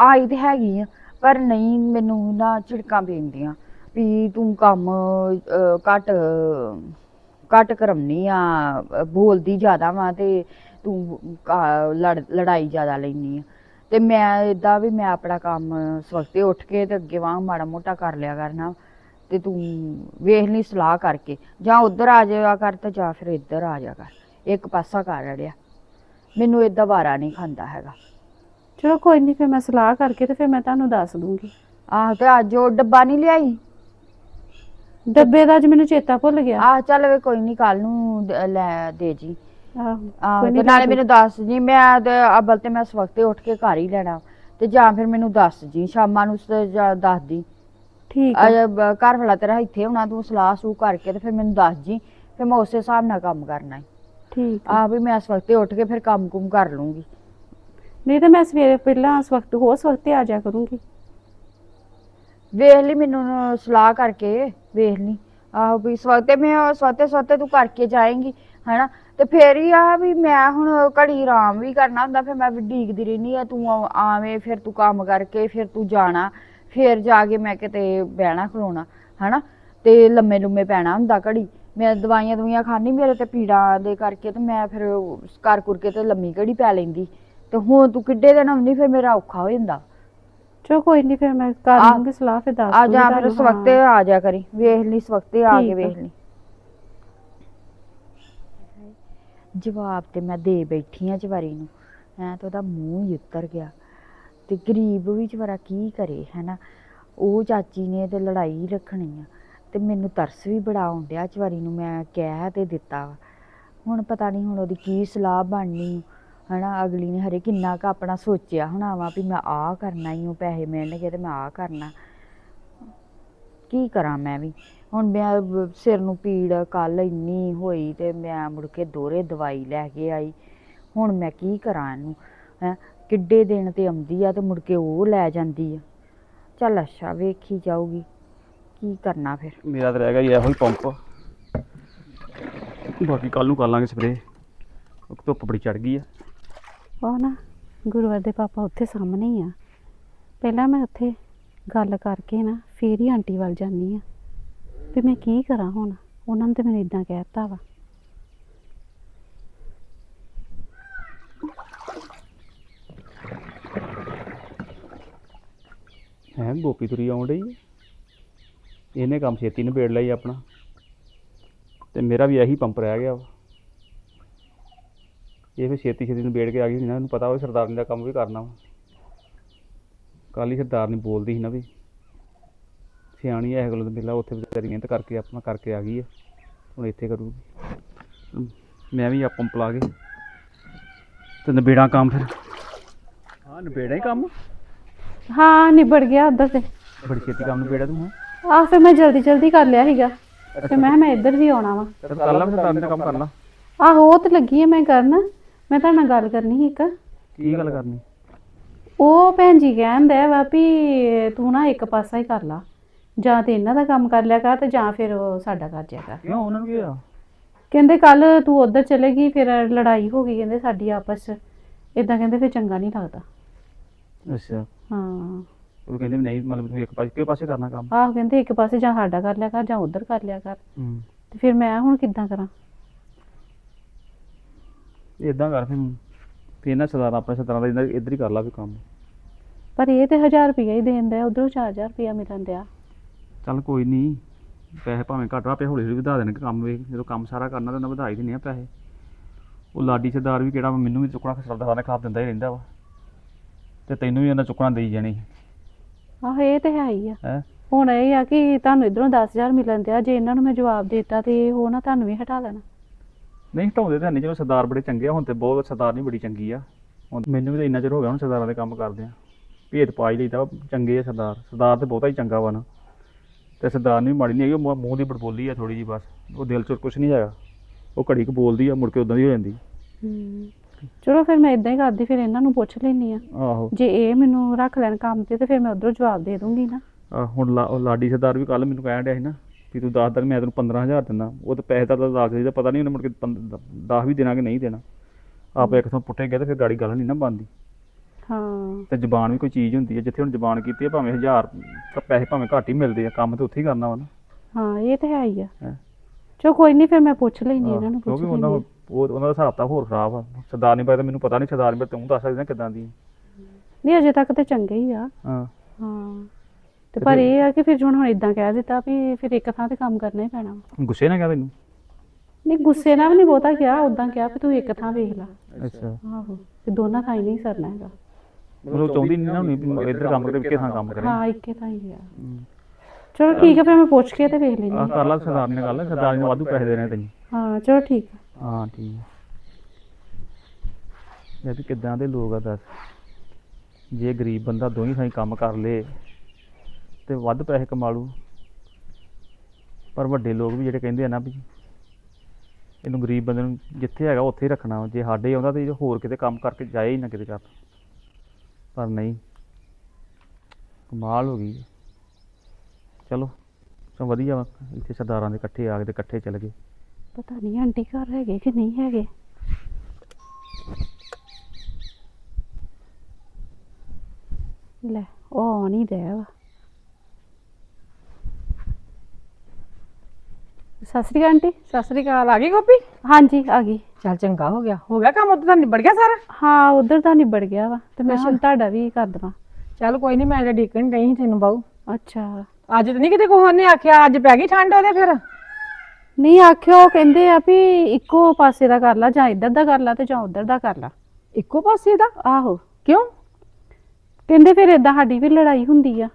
ਆਈ ਤੇ ਹੈਗੀ ਆ ਪਰ ਨਹੀਂ ਮੈਨੂੰ ਨਾ ਝਿੜਕਾਂ ਪੈਂਦੀਆਂ। ਵੀ ਤੂੰ ਕੰਮ ਅਹ, ਘੱਟ ਘੱਟ ਕਰਮਨੀ ਆ ਬੋਲਦੀ ਜ਼ਿਆਦਾ ਵਾ ਤੇ ਤੂੰ ਕਾ- ਲੜ ਲੜਾਈ ਜ਼ਿਆਦਾ ਲੈਨੀ ਆ। ਤੇ ਮੈਂ ਇਦਾਂ ਵੀ ਮੈਂ ਆਪਣਾ ਕੰਮ ਸਵਖਤੇ ਉੱਠ ਕੇ ਤੇ ਅੱਗੇ ਵਾਂਗ ਮਾੜਾ ਮੋਟਾ ਕਰ ਲਿਆ ਕਰਨਾ ਤੇ ਤੂੰ ਵੇਖ ਲਈ ਸਲਾਹ ਕਰਕੇ ਜਾਂ ਉਧਰ ਆ ਜਾਇਆ ਕਰ ਤੇ ਜਾਂ ਫਿਰ ਇੱਧਰ ਆ ਜਾ ਕਰ। ਇੱਕ ਪਾਸਾ ਕਰ ਅੜਿਆ। ਮੈਨੂੰ ਏਦਾਂ ਵਾਰਾ ਨਹੀਂ ਖਾਂਦਾ ਹੈਗਾ। ਚਲੋ ਕੋਈ ਨਹੀਂ ਫਿਰ ਮੈਂ ਸਲਾਹ ਕਰਕੇ ਤੇ ਫਿਰ ਮੈਂ ਤੁਹਾਨੂੰ ਦੱਸ ਦੂੰਗੀ। ਆਹ ਤੇ ਅੱਜ ਉਹ ਡੱਬਾ ਨਹੀਂ ਲਿਆਈ? ਡੱਬੇ ਦਾ ਅੱਜ ਮੈਨੂੰ ਚੇਤਾ ਭੁੱਲ ਗਿਆ। ਆਹ ਚੱਲ ਵੇ ਕੋਈ ਨਹੀਂ ਕੱਲ ਨੂੰ ਦ- ਲੈ ਦੇ ਜੀ। ਆਹੋ ਆਹ ਕੋਈ ਤੇ ਨੀ ਨਾਲੇ ਮੈਨੂੰ ਦੱਸ ਜੀ ਮੈਂ ਤੇ ਅਬਲ ਤੇ ਮੈਂ ਇਸ ਵਕਤੇ ਉੱਠ ਕੇ ਘਰ ਹੀ ਲੈਣਾ। ਤੇ ਜਾਂ ਫਿਰ ਮੈਨੂੰ ਦੱਸ ਜੀ ਸ਼ਾਮਾਂ ਨੂੰ ਸ- ਜਾਂ ਦੱਸ ਦੀ। ਠੀਕ ਆ। ਅਜੇ ਬ- ਘਰ ਵਾਲਾ ਤੇਰਾ ਇੱਥੇ ਹੋਣਾ ਤੂੰ ਸਲਾਹ ਸੂ ਕਰਕੇ ਤੇ ਫਿਰ ਮੈਨੂੰ ਦੱਸ ਜੀ। ਫਿਰ ਮੈਂ ਉਸੇ ਹਿਸਾਬ ਨਾਲ ਕੰਮ ਕਰਨਾ ਹੈ ਠੀਕ ਆ। ਵੀ ਮੈਂ ਇਸ ਵਕਤੇ ਉੱਠ ਕੇ ਫਿਰ ਕੰਮ ਕੁਮ ਕਰ ਲੂੰਗੀ। ਨਹੀਂ ਤਾਂ ਮੈਂ ਸਵੇਰੇ ਪਹਿਲਾਂ ਇਸ ਵਕਤ ਹੋ ਵਕਤ ਆ ਜਾ ਕਰੂੰਗੀ। ਵੇਖ ਲਈ ਮੈਨੂੰ ਨਾ ਸਲਾਹ ਕਰਕੇ ਵੇਖ ਲਈ। ਆਹੋ ਵੀ ਸਵਤੇ ਮੈਂ ਸਵਤੇ ਸਵਤੇ ਤੂੰ ਕਰਕੇ ਜਾਏਂਗੀ ਹੈਨਾ? ਤੇ ਫੇਰ ਹੀ ਆ ਵੀ ਮੈਂ ਹੁਣ ਘੜੀ ਆਰਾਮ ਵੀ ਕਰਨਾ ਹੁੰਦਾ ਫਿਰ ਮੈਂ ਵੀ ਡੀਕਦੀ ਰਹਿਨੀ ਆ ਤੂੰ ਆ- ਆਵੇਂ ਫਿਰ ਤੂੰ ਕੰਮ ਕਰਕੇ ਫਿਰ ਤੂੰ ਜਾਣਾ ਫਿਰ ਜਾ ਕੇ ਮੈਂ ਕਿਤੇ ਬਹਿਣਾ ਖਲੋਣਾ ਹੈਨਾ? ਤੇ ਲੰਮੇ ਲੁੰਮੇ ਪੈਣਾ ਹੁੰਦਾ ਘੜੀ। ਮੈਂ ਦਵਾਈਆਂ ਦਵਾਈਆਂ ਖਾਣੀ ਮੇਰੇ ਤੇ ਪੀੜਾਂ ਦੇ ਕਰਕੇ ਤੇ ਮੈਂ ਫਿਰ ਕਰ ਕੁਰ ਕੇ ਤੇ ਲੰਮੀ ਘੜੀ ਪੈ ਲੈਂਦੀ। ਤੇ ਹੁਣ ਤੂੰ ਕਿੱਡੇ ਦਿਨ ਆਉਣੀ ਫਿਰ ਮੇਰਾ ਔਖਾ ਹੋ ਜਾਂਦਾ। ਚਲੋ ਕੋਈ ਨਹੀਂ ਫਿਰ ਮੈਂ ਕਰ ਆ- ਲੂੰਗੀ ਸਲਾਹ ਫਿਰ ਦੱਸ ਆ ਦੂੰਗੀ ਜਾ ਫਿਰ ਤੁਹਾਨੂੰ। ਆ ਜਾ ਕਰੀ ਵੇਖ ਲਈ ਇਸ ਵਕਤੇ ਆ ਕੇ ਠੀਕ ਆ। ਵੇਖ ਲਈ। ਜਵਾਬ ਤੇ ਮੈਂ ਦੇ ਬੈਠੀ ਆ ਚਵਾਰੀ ਨੂੰ। ਹੈ ਤੇ ਉਹਦਾ ਮੂੰਹ ਹੀ ਉੱਤਰ ਗਿਆ। ਤੇ ਗਰੀਬ ਵੀ ਚਵਾਰਾ ਕੀ ਕਰੇ ਹੈਨਾ? ਉਹ ਚਾਚੀ ਨੇ ਤੇ ਲੜਾਈ ਰੱਖਣੀ ਆ। ਤੇ ਮੈਨੂੰ ਤਰਸ ਵੀ ਬੜਾ ਆਉਂਦਿਆ ਚਵਾਰੀ ਨੂੰ ਮੈਂ ਕਹਿ ਤੇ ਦਿੱਤਾ ਵਾ। ਹੁਣ ਪਤਾ ਨਹੀਂ ਹੁਣ ਉਹਦੀ ਕੀ ਸਲਾਹ ਬਣਨੀ ਹਨਾ, ਅਗਲੀ ਨੇ ਹਰੇ ਕਿੰਨਾ ਕੁ ਆਪਣਾ ਸੋਚਿਆ ਹੋਣਾ ਵਾ ਵੀ ਮੈਂ ਆਹ ਕਰਨਾ ਹੀ ਉਹ ਪੈਸੇ ਮਿਲਣਗੇ ਤੇ ਮੈਂ ਆਹ ਕਰਨਾ। ਕੀ ਕਰਾਂ ਮੈਂ ਵੀ? ਹੁਣ ਮੈਂ ਬ- ਸਿਰ ਨੂੰ ਪੀੜ ਕੱਲ ਇੰਨੀ ਹੋਈ ਤੇ ਮੈਂ ਮੁੜ ਕੇ ਦੋਰੇ ਦਵਾਈ ਲੈ ਕੇ ਆਈ। ਹੁਣ ਮੈਂ ਕੀ ਕਰਾਂ ਇਹਨੂੰ? ਹੈ, ਕਿੱਡੇ ਦਿਨ ਤੇ ਆਉਂਦੀ ਆ ਤੇ ਮੁੜ ਕੇ ਉਹ ਲੈ ਜਾਂਦੀ ਆ। ਚੱਲ ਅੱਛਾ, ਵੇਖੀ ਜਾਊਗੀ। ਕੀ ਕਰਨਾ ਫਿਰ? ਮੇਰਾ ਤਾਂ ਰਹਿ ਗਿਆ ਜੀ ਇਹੋ ਹੀ ਪੰਪ। ਬਾਕੀ ਕੱਲ ਨੂੰ ਕਰ ਲਾਂਗੇ ਸਪਰੇ ਧੁੱਪ ਬੜੀ ਚੜ ਗਈ ਆ। ਉਹ ਨਾ ਗੁਰੂਵਰ ਦੇ ਪਾਪਾ ਉੱਥੇ ਸਾਹਮਣੇ ਹੀ ਆ। ਪਹਿਲਾਂ ਮੈਂ ਉੱਥੇ ਗੱਲ ਕਰਕੇ ਨਾ ਫੇਰ ਹੀ ਆਂਟੀ ਵੱਲ ਜਾਂਦੀ ਆ। ਵੀ ਮੈਂ ਕੀ ਕਰਾਂ ਹੁਣ? ਉਹਨਾਂ ਨੇ ਤੇ ਮੈਨੂੰ ਇਦਾਂ ਕਹਿ ਦਿੱਤਾ ਵਾ। ਹੈ ਗੋਪੀ ਤੁਰੀ ਆਉਣ ਡਈ ਆ। ਇਹਨੇ ਕੰਮ ਛੇਤੀ ਨਿਬੇੜ ਲਈ ਆਪਣਾ। ਤੇ ਮੇਰਾ ਵੀ ਇਹੀ ਪੰਪ ਰਹਿ ਗਿਆ ਵਾ। ਇਹ ਵੀ ਛੇਤੀ ਛੇਤੀ ਨਿਬੇੜ ਕੇ ਆ ਗਈ ਸੀ ਨਾ ਇਹਨੂੰ ਪਤਾ ਹੋਵੇ ਸਰਦਾਰਨੀ ਦਾ ਕੰਮ ਵੀ ਕਰਨਾ ਵਾ। ਕੱਲ ਹੀ ਸਰਦਾਰਨੀ ਬੋਲਦੀ ਸੀ ਨਾ ਵੀ ਸਿਆਣੀ ਐ ਕੋਲ ਮਿਲਾ ਉੱਥੇ ਵਿਚਾਰੀ ਮਿਹਨਤ ਕਰਕੇ ਆਪਣਾ ਕਰਕੇ ਆ ਗਈ ਆ ਹੁਣ ਇੱਥੇ ਕਰੂਗੀ। ਮੈਂ ਵੀ ਆ ਪੰਪ ਲਾ ਕੇ ਤੇ ਨਿਬੇੜਾਂ ਕੰਮ ਫਿਰ। ਹਾਂ ਨਿਬੇੜਾਂ ਹੀ ਕੰਮ? ਹਾਂ ਨਿਬੜ ਗਿਆ ਉਧਰ ਤੇ। ਬੜੀ ਛੇਤੀ ਕੰਮ ਨਿਬੇੜਿਆ ਤੂੰ ਹਾਂ। ਆ ਫਿਰ ਮੈਂ ਜਲਦੀ ਜਲਦੀ ਕਰ ਲਿਆ ਸੀਗਾ। ਤੇ ਮੈਂ ਕਿਹਾ ਮੈਂ ਇੱਧਰ ਵੀ ਆਉਣਾ ਵਾ। ਤੇ ਕਰ ਲਾ ਫਿਰ ਸਰਦਾਰਨੀ ਦਾ ਕੰਮ ਕਰ ਲਾ ਆਹੋ ਉਹ ਤੇ ਲੱਗੀ ਆ ਮੈਂ ਕਰਨ। ਮੈਂ ਤੁਹਾਡੇ ਨਾਲ ਗੱਲ ਕਰਨੀ ਸੀ ਇੱਕ। ਕੀ ਗੱਲ ਕਰਨੀ? ਉਹ ਭੈਣ ਜੀ ਕਹਿੰਦਾ ਵਾ ਵੀ ਤੂੰ ਨਾ ਇੱਕ ਪਾਸਾ ਹੀ ਕਰ ਲਾ। ਜਾਂ ਤੇ ਇਹਨਾਂ ਦਾ ਕੰਮ ਕਰ ਲਿਆ ਕਰ ਤੇ ਜਾਂ ਫਿਰ ਉਹ ਸਾਡਾ ਕਰ ਜਿਆ ਕਰ। ਕਿਉਂ? ਉਹਨਾਂ ਨੂੰ ਕੀ ਹੋਇਆ? ਕਹਿੰਦੇ ਕੱਲ ਤੂੰ ਉਧਰ ਚਲੇ ਗਈ ਫਿਰ ਲੜਾਈ ਹੋ ਗਈ ਕਹਿੰਦੇ ਸਾਡੀ ਆਪਸ ਚ। ਇਦਾਂ ਕਹਿੰਦੇ ਫਿਰ ਚੰਗਾ ਨਹੀਂ ਲੱਗਦਾ। ਅੱਛਾ। ਹਾਂ। ਉਹ ਕਹਿੰਦੇ ਵੀ ਨਹੀਂ ਮਤਲਬ ਤੂੰ ਇੱਕ ਪਾਸੇ ਕਿਹੜੇ ਪਾਸੇ ਕਰਨਾ ਕੰਮ? ਆਹ ਕਹਿੰਦੇ ਇੱਕ ਪਾਸੇ ਜਾਂ ਸਾਡਾ ਕਰ ਲਿਆ ਕਰ ਜਾਂ ਉਧਰ ਕਰ ਲਿਆ ਕਰ। ਹੂੰ। ਤੇ ਫਿਰ ਮੈਂ ਹੁਣ ਕਿੱਦਾਂ ਕਰਾਂ? ਇਦਾਂ ਕਰ ਫਿਰ ਫਿਰ ਇਹਨਾਂ ਸਰਦਾਰ ਆਪਣੇ ਸਰਦਾਰਾਂ ਦਾ ਇੱਧਰ- ਇੱਧਰ ਹੀ ਕਰ ਲਾ ਵੀ ਕੰਮ। ਪਰ ਇਹ ਤੇ 1000 ਰੁਪਇਆ ਹੀ ਦੇਣ ਦਿਆ ਉਧਰੋਂ 4000 ਰੁਪਇਆ ਮਿਲਣ ਦਿਆ। ਚੱਲ ਕੋਈ ਨਹੀਂ ਪੈਸੇ ਭਾਵੇਂ ਘੱਟ ਆਪੇ ਹੌਲੀ ਹੌਲੀ ਵਧਾ ਦੇਣਗੇ ਕੰਮ ਵੇਖ ਜਦੋਂ ਕੰਮ ਸਾਰਾ ਕਰਨਾ ਤਾਂ ਉਹਨਾਂ ਵਧਾ ਹੀ ਦੇਣੇ ਆ ਪੈਸੇ। ਉਹ ਲਾਡੀ ਸਰਦਾਰ ਵੀ ਕਿਹੜਾ ਵਾ, ਮੈਨੂੰ ਵੀ ਚੁੱਕਣਾ ਸਰਦਾਰਾਂ ਨੇ ਖਾਪ ਦਿੰਦਾ ਹੀ ਰਹਿੰਦਾ ਵਾ। ਤੇ ਤੈਨੂੰ ਵੀ ਉਹਨਾਂ ਚੁੱਕਣਾ ਦੇਈ ਜਾਣੀ। ਆਹ ਇਹ ਤੇ ਹੈ ਹੀ ਆ। ਹੈ? ਹੁਣ ਇਹ ਆ ਕਿ ਤੁਹਾਨੂੰ ਇਧਰੋਂ 10000 ਮਿਲਣ ਦਿਆ ਜੇ ਇਹਨਾਂ ਨੂੰ ਮੈਂ ਜਵਾਬ ਦਿੱਤਾ ਤੇ ਉਹ ਨਾ ਤੁਹਾਨੂੰ ਵੀ ਹਟਾ ਲੈਣਾ ਨਹੀਂ ਹਟਾਉਂਦੇ ਤਾਂ ਨਹੀਂ ਚਲੋ ਸਰਦਾਰ ਬੜੇ ਚੰਗੇ ਆ ਹੁਣ ਤੇ ਬਹੁਤ ਸਰਦਾਰ ਨਹੀਂ ਬੜੀ ਚੰਗੀ ਆ। ਹੁਣ ਮੈਨੂੰ ਵੀ ਤਾਂ ਇੰਨਾ ਚਿਰ ਹੋ ਗਿਆ ਹੁਣ ਸਰਦਾਰਾਂ ਦੇ ਕੰਮ ਕਰਦੇ ਆ। ਭੇਦ ਪਾ ਹੀ ਲਈਦਾ ਵਾ, ਚੰਗੇ ਆ ਸਰਦਾਰ। ਸਰਦਾਰ ਤੇ ਬਹੁਤਾ ਹੀ ਚੰਗਾ ਵਾ ਨਾ। ਤੇ ਸਰਦਾਰ ਨਹੀਂ ਮਾੜੀ ਨਹੀਂ ਹੈਗੀ ਉਹ ਮੂੰਹ- ਦੀ ਬੜਬੋਲੀ ਆ ਥੋੜੀ ਜੀ ਬਸ। ਉਹ ਦਿਲ 'ਚ ਕੁਝ ਨਹੀਂ ਹੈਗਾ। ਉਹ ਘੜੀ ਕੁ ਬੋਲਦੀ ਆ ਮੁੜ ਕੇ ਉਦਾਂ ਦੀ ਹੋ ਜਾਂਦੀ। ਹਮ, ਚਲੋ ਫਿਰ ਮੈਂ ਇਦਾਂ ਹੀ ਕਰਦੀ ਫਿਰ ਇਹਨਾਂ ਨੂੰ ਪੁੱਛ ਲੈਣੀ ਆ ਆਹੋ। ਜੇ ਇਹ ਮੈਨੂੰ ਰੱਖ ਲੈਣ ਕੰਮ ਤੇ ਤੇ ਫਿਰ ਮੈਂ ਉਧਰੋਂ ਜਵਾਬ ਦੇ ਦੂੰਗੀ ਨਾ। ਆਹ ਹੁਣ ਲਾ- ਉਹ ਲਾਡੀ ਸਰਦਾਰ ਵੀ ਕੱਲ ਮੈਨੂੰ ਕਹਿਣ ਡਿਆ ਸੀ ਨਾ ਵੀ ਤੂੰ ਦੱਸ ਦਿਨ ਮੈਂ ਤੈਨੂੰ 15000 ਦਿੰਦਾ ਉਹ ਤਾਂ ਪੈਸੇ ਤਾਂ ਲੱਗ ਦਾ ਪਤਾ ਨਹੀਂ ਉਹਨੇ ਮੁੜ ਕੇ 10 ਵੀ ਦੇਣਾ ਕਿ ਨਹੀਂ ਦੇਣਾ। ਆਪ ਇੱਥੋਂ ਪੁੱਟੇ ਗਏ ਤੇ ਫਿਰ ਗਾੜੀ ਗੱਲ ਨਹੀਂ ਨਾ ਬਣਦੀ। ਹਾਂ। ਤੇ ਜ਼ਬਾਨ ਵੀ ਕੋਈ ਚੀਜ਼ ਹੁੰਦੀ ਹੈ ਜਿੱਥੇ ਹੁਣ ਜ਼ਬਾਨ ਕੀਤੀ ਹੈ ਭਾਵੇਂ 1000 ਤਾਂ ਪੈਸੇ ਭਾਵੇਂ ਘੱਟ ਹੀ ਮਿਲਦੇ ਆ ਕੰਮ ਤੇ ਉੱਥੇ ਹੀ ਕਰਨਾ ਵਾ ਨਾ। ਹਾਂ ਇਹ ਤੇ ਹੈ ਹੀ ਆ। ਹੈਂ। ਚਲੋ ਕੋਈ ਨਹੀਂ ਫਿਰ ਮੈਂ ਪੁੱਛ ਲੈਣੀ ਇਹਨਾਂ ਨੂੰ ਪੁੱਛ ਕਿਉਂਕਿ ਉਹਨਾਂ ਲੈਣੀ ਉਹ ਉਹਨਾਂ ਦਾ ਹਿਸਾਬ ਤਾਂ ਹੋਰ ਖਰਾਬ ਆ। ਸਰਦਾਰ ਨਹੀਂ ਪਤਾ ਮੈਨੂੰ ਪਤਾ ਨਹੀਂ ਸਰਦਾਰ ਨਹੀਂ ਤੂੰ ਦੱਸ ਸਕਦਾ ਕਿਦਾਂ ਦੀ ਨਹੀਂ ਅਜੇ ਤੱਕ ਤੇ ਚੰਗੇ ਹੀ ਆ। ਹਾਂ। ਹਾਂ। ਤੇ ਪਰ ਇਹ ਆ ਕਿ ਫਿਰ ਹੁਣ ਹੁਣ ਇਦਾਂ ਕਹਿ ਦਿੱਤਾ ਵੀ ਫਿਰ ਇੱਕ ਥਾਂ ਤੇ ਕੰਮ ਕਰਨਾ ਹੀ ਪੈਣਾ। ਵਾ। ਗੁੱਸੇ ਨਾ ਕਹਿ ਤੈਨੂੰ? ਨਹੀਂ ਗੁੱਸੇ ਨਾਲ ਵੀ ਨਹੀਂ ਬਹੁਤਾ ਕਿਹਾ ਉਦਾਂ ਕਿਹਾ ਵੀ ਤੂੰ ਇੱਕ ਥਾਂ ਵੇਖ ਲੈ। ਅੱਛਾ। ਆਹੋ। ਤੇ ਦੋਨਾਂ ਥਾਂ ਹੀ ਨਹੀਂ ਸਰਨਾ ਹੈਗਾ। ਮਤਲਬ ਚਾਹੁੰਦੀ ਨਹੀਂ ਨਾ ਹੁਣੀ ਇੱਧਰ ਕੰਮ ਕਰੇ ਕਿਥੇ ਥਾਂ ਕੰਮ ਕਰੇ। ਹਾਂ ਇੱਕੇ ਥਾਂ ਹੀ ਆ। ਚਲੋ ਠੀਕ ਹੈ ਫਿਰ ਮੈਂ ਪੁੱਛ ਕੇ ਤੇ ਵੇਖ ਲੈਣੀ ਆਹ ਕਰ ਲਾ ਸਰਦਾਰ ਨੇ ਗੱਲ ਸਰਦਾਰ ਨੇ ਵਾਧੂ ਪੈਸੇ ਦੇਣੇ ਆ ਤੈਨੂੰ। ਹਾਂ ਚਲੋ ਠੀਕ ਆ। ਹਾਂ, ਠੀਕ ਹੈ ਵੀ ਕਿੱਦਾਂ ਦੇ ਲੋਕ ਆ ਦੱਸ। ਜੇ ਗਰੀਬ ਬੰਦਾ ਦੋਹੀਂ ਥਾਈਂ ਕੰਮ ਕਰ ਲੇ ਤੇ ਵੱਧ ਪੈਸੇ ਕਮਾ ਲੂ। ਪਰ ਵੱਡੇ ਲੋਕ ਵੀ ਜਿਹੜੇ ਕਹਿੰਦੇ ਆ ਨਾ ਵੀ ਇਹਨੂੰ ਗਰੀਬ ਬੰਦੇ ਨੂੰ ਜਿੱਥੇ ਹੈਗਾ ਉੱਥੇ ਹੀ ਰੱਖਣਾ ਜੇ ਸਾਡੇ ਆਉਂਦਾ ਤੇ ਹੋਰ ਕਿਤੇ ਕੰਮ ਕਰਕੇ ਜਾਏ ਹੀ ਨਾ ਕਿਤੇ ਕਰ ਪਰ ਨਹੀਂ, ਕਮਾਲ ਹੋ ਗਈ। ਚਲੋ ਸੋ ਵਧੀਆ ਵਾ। ਇੱਥੇ ਸਰਦਾਰਾਂ ਦੇ ਇਕੱਠੇ ਆ ਗਏ ਤੇ ਇਕੱਠੇ ਚੱਲ ਗਏ। ਪਤਾ ਨਹੀਂ ਆਂਟੀ ਘਰ ਹੈਗੇ ਕਿ ਨਹੀਂ ਹੈਗੇ। ਲੈ ਉਹ ਨਹੀਂ ਦੇ ਵਾ। ਸਤਿ ਸ਼੍ਰੀ ਅਕਾਲ ਆਂਟੀ। ਸਤਿ ਸ੍ਰੀ ਅਕਾਲ। ਆ ਗਈ ਗੋਪੀ? ਹਾਂਜੀ ਆ ਗਈ। ਚੱਲ ਚੰਗਾ ਹੋ ਗਿਆ। ਹੋ ਗਿਆ ਕੰਮ? ਉਦੋਂ ਤਾਂ ਨਿਬੜ ਗਿਆ ਸਾਰਾ? ਹਾਂ ਉਧਰ ਤਾਂ ਨਿਬੜ ਗਿਆ ਵਾ ਤੇ ਮੈਂ ਹੁਣ ਤੁਹਾਡਾ ਵੀ ਕਰ ਦਵਾਂ। ਚੱਲ ਕੋਈ ਨਹੀਂ ਮੈਂ ਤਾਂ ਡੀਕਣ ਗਈ ਸੀ ਤੈਨੂੰ ਬਾਊ। ਅੱਛਾ। ਅੱਜ ਤਾਂ ਨਹੀਂ ਕਿਤੇ ਕੋਹ ਨੇ ਆਖਿਆ ਅੱਜ ਪੈ ਗਈ ਠੰਡ ਉਹਦੇ ਫਿਰ। ਨਹੀਂ ਆਖਿਓ ਉਹ ਕਹਿੰਦੇ ਆ ਵੀ ਇੱਕੋ ਪਾਸੇ ਦਾ ਕਰ ਲਾ ਜਾਂ ਇੱਧਰ ਦਾ ਕਰ ਲਾ ਤੇ ਜਾਂ ਉੱਧਰ ਦਾ ਕਰ ਲਾ। ਇੱਕੋ ਪਾਸੇ ਦਾ? ਆਹੋ। ਕਿਉਂ? ਕਹਿੰਦੇ ਫਿਰ ਇਦਾਂ ਸਾਡੀ ਵੀ ਲੜਾਈ ਹੁੰਦੀ ਆ।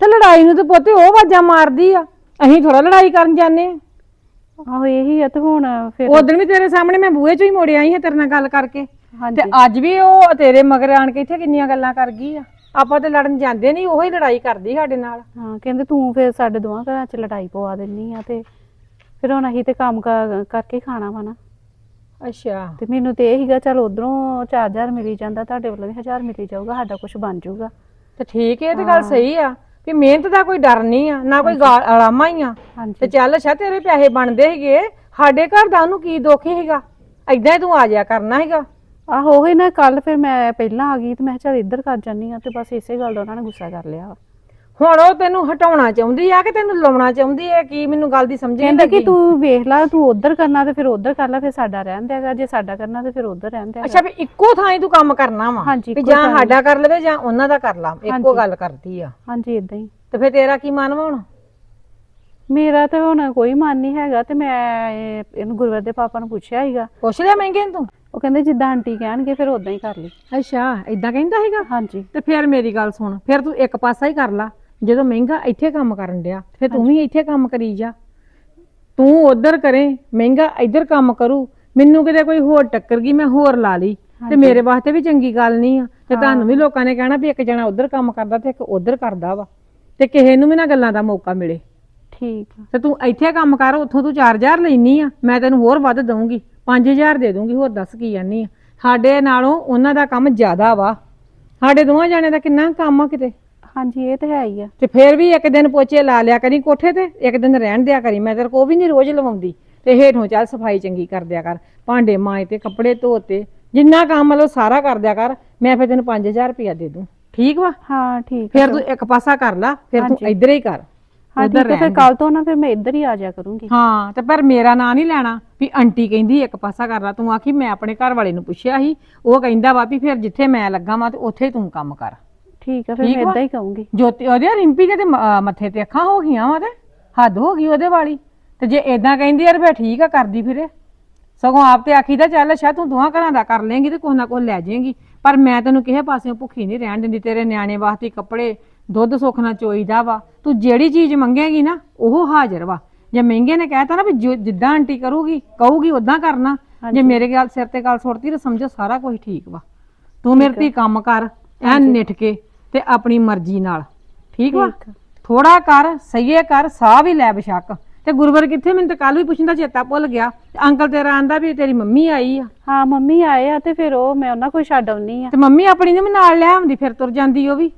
ਤੇ ਲੜਾਈ ਨੂੰ ਤੇ ਪੁੱਤੇ ਉਹ ਵਾਜਾਂ ਮਾਰਦੀ ਆ। ਅਸੀਂ ਥੋੜਾ ਲੜਾਈ ਕਰਨ ਜਾਂਦੇ ਆ। ਆਹੋ ਇਹੀ ਆ ਤੇ ਹੁਣ ਫਿਰ ਉਦੋਂ ਵੀ ਤੇਰੇ ਸਾਹਮਣੇ ਮੈਂ ਬੂਹੇ 'ਚੋਂ ਹੀ ਮੁੜ ਆਈ ਹਾਂ ਤੇਰੇ ਨਾਲ ਗੱਲ ਕਰਕੇ। ਤੇ ਅੱਜ ਵੀ ਉਹ ਤੇਰੇ ਮਗਰ ਆਣ ਕੇ ਇੱਥੇ ਕਿੰਨੀਆਂ ਗੱਲਾਂ ਕਰ ਗਈ ਆ। ਆਪਾਂ ਤੇ ਲੜਨ ਜਾਂਦੇ ਨਹੀਂ ਉਹੀ ਲੜਾਈ ਕਰਦੀ ਸਾਡੇ ਨਾਲ। ਹਾਂ ਕਹਿੰਦੇ ਤੂੰ ਫਿਰ ਸਾਡੇ ਦੋਵਾਂ ਘਰਾਂ 'ਚ ਲੜਾਈ ਪਵਾ ਦਿੰਨੀ ਆ ਤੇ ਫਿਰ ਹੁਣ ਅਸੀਂ ਤੇ ਕੰਮ ਕਰ- ਕਰਕੇ ਹੀ ਖਾਣਾ ਵਾ ਨਾ। ਅੱਛਾ। ਤੇ ਮੈਨੂੰ ਤੇ ਇਹ ਹੀਗਾ ਚਲ ਉਧਰੋਂ 4000 ਮਿਲੀ ਜਾਂਦਾ ਤੁਹਾਡੇ ਵੱਲੋਂ ਵੀ 1000 ਮਿਲੀ ਜਾਊਗਾ ਸਾਡਾ ਕੁਝ ਬਣ ਜਾਊਗਾ। ਤੇ ਠੀਕ ਹੈ ਇਹ ਤੇ ਗੱਲ ਸਹੀ ਆ ਵੀ ਮਿਹਨਤ ਦਾ ਕੋਈ ਡਰ ਨਹੀਂ ਆ ਨਾ ਕੋਈ ਅਲਾਮਾ ਹੀ ਆ। ਤੇ ਹਾਂਜੀ ਚੱਲ ਅੱਛਾ ਤੇਰੇ ਪੈਸੇ ਬਣਦੇ ਸੀਗੇ ਸਾਡੇ ਘਰ ਦਾ ਉਹਨੂੰ ਕੀ ਦੁੱਖ ਸੀਗਾ? ਐਦਾਂ ਹੀ ਤੂੰ ਆ ਜਾਇਆ ਕਰਨਾ ਹੈਗਾ ਆਹੋ ਉਹੀ ਨਾ ਕੱਲ ਫਿਰ ਮੈਂ ਪਹਿਲਾਂ ਆ ਗਈ ਤੇ ਮੈਂ ਚਲ ਇੱਧਰ ਕਰ ਜਾਨੀ ਆ ਤੇ ਬਸ ਇਸੇ ਗੱਲ ਦਾ ਉਹਨਾਂ ਨੇ ਗੁੱਸਾ ਕਰ ਲਿਆ ਵਾ। ਹੁਣ ਉਹ ਤੈਨੂੰ ਹਟਾਉਣਾ ਚਾਹੁੰਦੀ ਆ ਕਿ ਤੈਨੂੰ ਲਾਉਣਾ ਚਾਹੁੰਦੀ ਹੈ ਕੀ ਮੈਨੂੰ ਗੱਲ ਦੀ ਸਮਝ ਨਹੀਂ ਕਹਿੰਦੇ ਕਿ ਲੱਗੀ? ਤੂੰ ਵੇਖ ਲੈ ਤੂੰ ਉਧਰ ਕਰਨਾ ਤੇ ਫਿਰ ਉਧਰ ਕਰ ਲੈ ਫਿਰ ਸਾਡਾ ਰਹਿਣ ਦਿਆਗਾ ਜੇ ਸਾਡਾ ਕਰਨਾ ਤੇ ਫਿਰ ਉਧਰ ਰਹਿਣ ਦਿਆਗਾ ਅੱਛਾ ਵੀ ਇੱਕੋ ਥਾਂ ਹੀ ਤੂੰ ਕੰਮ ਕਰਨਾ ਵਾ ਹਾਂਜੀ, ਵੀ ਇੱਕੋ ਜਾਂ ਥਾਂ ਹੀ। ਸਾਡਾ ਕਰ ਲਵੇ ਜਾਂ ਉਹਨਾਂ ਦਾ ਕਰ ਲਾ ਇੱਕੋ ਹਾਂਜੀ। ਗੱਲ ਕਰਦੀ ਆ। ਹਾਂਜੀ ਇਦਾਂ ਹੀ। ਤੇ ਫਿਰ ਤੇਰਾ ਕੀ ਮਨ ਵਾ ਹੁਣ? ਮੇਰਾ ਤੇ ਹੁਣ ਕੋਈ ਮਨ ਨਹੀਂ ਹੈਗਾ ਤੇ ਮੈਂ ਇਹ- ਇਹਨੂੰ ਗੁਰਵਰ ਦੇ ਪਾਪਾ ਨੂੰ ਪੁੱਛਿਆ ਸੀਗਾ। ਪੁੱਛ ਲਿਆ ਮਹਿੰਗੇ ਨੂੰ ਤੂੰ? ਉਹ ਕਹਿੰਦੇ ਜਿੱਦਾਂ ਆਂਟੀ ਕਹਿਣਗੇ ਫਿਰ ਉਦਾਂ ਹੀ ਕਰ ਲਈ। ਅੱਛਾ ਇਦਾਂ ਕਹਿੰਦਾ ਹੈਗਾ ਹਾਂਜੀ। ਤੇ ਫਿਰ ਮੇਰੀ ਗੱਲ ਸੁਣ ਫਿਰ ਤੂੰ ਇੱਕ ਪਾਸਾ ਹੀ ਕਰ ਲਾ। ਜਦੋਂ ਮਹਿੰਗਾ ਇੱਥੇ ਕੰਮ ਕਰਨ ਡਿਆ ਫਿਰ ਤੂੰ ਵੀ ਇੱਥੇ ਕੰਮ ਕਰੀ ਜਾ। ਤੂੰ ਉਧਰ ਕਰੇ ਮਹਿੰਗਾ ਇੱਧਰ ਕੰਮ ਕਰੂ ਮੈਨੂੰ ਕਿਤੇ ਕੋਈ ਹੋਰ ਟੱਕਰ ਗਈ ਮੈਂ ਹੋਰ ਲਾ ਲਈ। ਤੇ ਮੇਰੇ ਵਾਸਤੇ ਵੀ ਚੰਗੀ ਗੱਲ ਨਹੀਂ ਆ। ਤੇ ਤੁਹਾਨੂੰ ਵੀ ਲੋਕਾਂ ਨੇ ਕਹਿਣਾ ਵੀ ਇੱਕ ਜਣਾ ਉਧਰ ਕੰਮ ਕਰਦਾ ਤੇ ਇੱਕ ਉਧਰ ਕਰਦਾ ਵਾ। ਤੇ ਕਿਸੇ ਨੂੰ ਵੀ ਨਾ ਗੱਲਾਂ ਦਾ ਮੌਕਾ ਮਿਲੇ। ਠੀਕ ਆ। ਤੇ ਤੂੰ ਇੱਥੇ ਕੰਮ ਕਰ ਉੱਥੋਂ ਤੂੰ 4000 ਲੈਣੀ ਆ ਮੈਂ ਤੈਨੂੰ ਹੋਰ ਵੱਧ ਦਊਂਗੀ। 5000 ਦੇ ਦੂੰਗੀ ਹੋਰ ਦੱਸ ਕੀ ਜਾਨੀ ਆ। ਸਾਡੇ ਨਾਲੋਂ ਉਹਨਾਂ ਦਾ ਕੰਮ ਜ਼ਿਆਦਾ ਵਾ। ਸਾਡੇ ਦੋਵਾਂ ਜਾਣੇ ਦਾ ਕਿੰਨਾ ਕੰਮ ਆ ਕਿਤੇ? ਹਾਂਜੀ ਇਹ ਤੇ ਹੈ ਹੀ ਆ। ਤੇ ਫੇਰ ਵੀ ਇੱਕ ਦਿਨ ਪੋਚੇ ਲਾ ਲਿਆ ਕਰੀ ਕੋਠੇ ਤੇ ਇੱਕ ਦਿਨ ਰਹਿਣ ਦਿਆ ਕਰੀ। ਮੈਂ ਤੇਰੇ ਕੋ ਵੀ ਨਹੀਂ ਰੋਜ਼ ਲਵਾਉਂਦੀ। ਤੇ ਹੇਠੋਂ ਚੱਲ ਸਫ਼ਾਈ ਚੰਗੀ ਕਰ ਦਿਆ ਕਰ। ਭਾਂਡੇ ਮਾਂਜ ਤੇ ਕੱਪੜੇ ਧੋਤੇ। ਜਿੰਨਾ ਕੰਮ ਲੋ ਸਾਰਾ ਕਰ ਦਿਆ ਕਰ। ਮੈਂ ਫਿਰ ਤੈਨੂੰ 5000 ਰੁਪਇਆ ਦੇ ਦੂੰ। ਠੀਕ ਵਾ? ਹਾਂ ਠੀਕ ਆ ਫਿਰ ਤੂੰ ਇੱਕ ਪਾਸਾ ਕਰ ਲਾ ਫਿਰ ਤੂੰ ਹਾਂਜੀ। ਇੱਧਰ ਹੀ ਕਰ। ਹਾਂ ਠੀਕ ਹੈ ਫਿਰ। ਕੱਲ ਤੋਂ ਨਾ ਫਿਰ ਮੈਂ ਇੱਧਰ ਹੀ ਆ ਜਾਇਆ ਕਰੂੰਗੀ। ਹਾਂ ਤੇ ਪਰ ਮੇਰਾ ਨਾਂ ਨਹੀਂ ਲੈਣਾ। ਵੀ ਆਂਟੀ ਕਹਿੰਦੀ ਇੱਕ ਪਾਸਾ ਕਰ ਲਾ। ਤੂੰ ਆਖੀ ਮੈਂ ਆਪਣੇ ਘਰ ਵਾਲੇ ਨੂੰ ਪੁੱਛਿਆ ਸੀ। ਉਹ ਕਹਿੰਦਾ ਵਾ ਵੀ ਫਿਰ ਜਿੱਥੇ ਮੈਂ ਲੱਗਾ ਵਾਂ ਤੇ ਉੱਥੇ ਤੂੰ ਕੰਮ ਕਰ। ਠੀਕ ਆ ਫਿਰ ਠੀਕ ਮੈਂ ਵਾ? ਇੱਦਾਂ ਹੀ ਕਹੂੰਗੀ। ਜੋਤੀ ਉਹਦੇ ਰਿੰਪੀ ਦੇ ਤੇ ਮ- ਅਹ ਮੱਥੇ ਤੇ ਅੱਖਾਂ ਹੋ ਗਈਆਂ ਵਾ ਤੇ ਹੱਦ ਹੋ ਗਈ ਉਹਦੇ ਵਾਲੀ। ਤੇ ਜੇ ਇਦਾਂ ਕਹਿੰਦੀ ਯਾਰ ਫੇ ਠੀਕ ਆ ਕਰਦੀ ਫਿਰੇ। ਸਗੋਂ ਆਪ ਤੇ ਆਖੀਦਾ ਚੱਲ ਅੱਛਾ ਤੂੰ ਦੋਹਾਂ ਘਰਾਂ ਦਾ ਕਰ ਲੇਂਗੀ ਤੇ ਕੁਛ ਨਾ ਕੁਛ ਲੈ ਜਾਏਂਗੀ। ਪਰ ਮੈਂ ਤੈਨੂੰ ਕਿਸੇ ਪਾਸਿਓਂ ਭੁੱਖੀ ਨਹੀਂ ਰਹਿਣ ਦਿੰਦੀ ਤੇਰੇ ਨਿਆਣੇ ਵਾਸਤੇ ਕੱਪੜੇ ਦੁੱਧ ਸੁੱਖ ਨਾਲ ਚੋਈਦਾ ਵਾ। ਤੂੰ ਜਿਹੜੀ ਚੀਜ਼ ਮੰਗੇਗੀ ਨਾ ਉਹ ਹਾਜ਼ਰ ਵਾ। ਜੇ ਮਹਿੰਗੇ ਨੇ ਕਹਿਤਾ ਨਾ ਵੀ ਜੋ- ਜਿੱਦਾਂ ਆਂਟੀ ਕਰੂਗੀ ਕਹੂਗੀ ਉਦਾਂ ਕਰਨਾ। ਜੇ ਮੇਰੇ ਗੱਲ ਸਿਰ ਤੇ ਗੱਲ ਸੁੱਟਦੀ ਤਾਂ ਸਮਝੋ ਸਾਰਾ ਕੁਝ ਠੀਕ ਵਾ। ਤੂੰ ਮੇਰੇ ਤੇ ਕੰਮ ਕਰ ਐ ਨਿਠ ਕੇ। ਤੇ ਆਪਣੀ ਮਰਜ਼ੀ ਨਾਲ। ਠੀਕ ਵਾ? ਠੀਕ ਆ। ਥੋੜਾ ਕਰ ਸਹੀਏ ਕਰ ਸਾਹ ਵੀ ਲੈ ਬਸ਼ੱਕ। ਤੇ ਗੁਰਵਰ ਕਿੱਥੇ? ਮੈਨੂੰ ਤਾਂ ਕੱਲ ਵੀ ਪੁੱਛਣ ਦਾ ਚੇਤਾ ਭੁੱਲ ਗਿਆ। ਤੇ ਅੰਕਲ ਤੇਰਾ ਆਂਦਾ ਵੀ ਤੇਰੀ ਮੰਮੀ ਆਈ ਆ। ਹਾਂ ਮੰਮੀ ਆਏ ਆ ਤੇ ਫਿਰ ਉਹ ਮੈਂ ਉਹਨਾਂ ਕੋਲ ਛੱਡ ਆਉਣੀ ਆ। ਤੇ ਮੰਮੀ ਆਪਣੀ ਨੂੰ ਵੀ ਨਾਲ ਲੈ ਆਉਂਦੀ ਫਿਰ ਤੁਰ ਜਾਂਦੀ ਉਹ ਵੀ।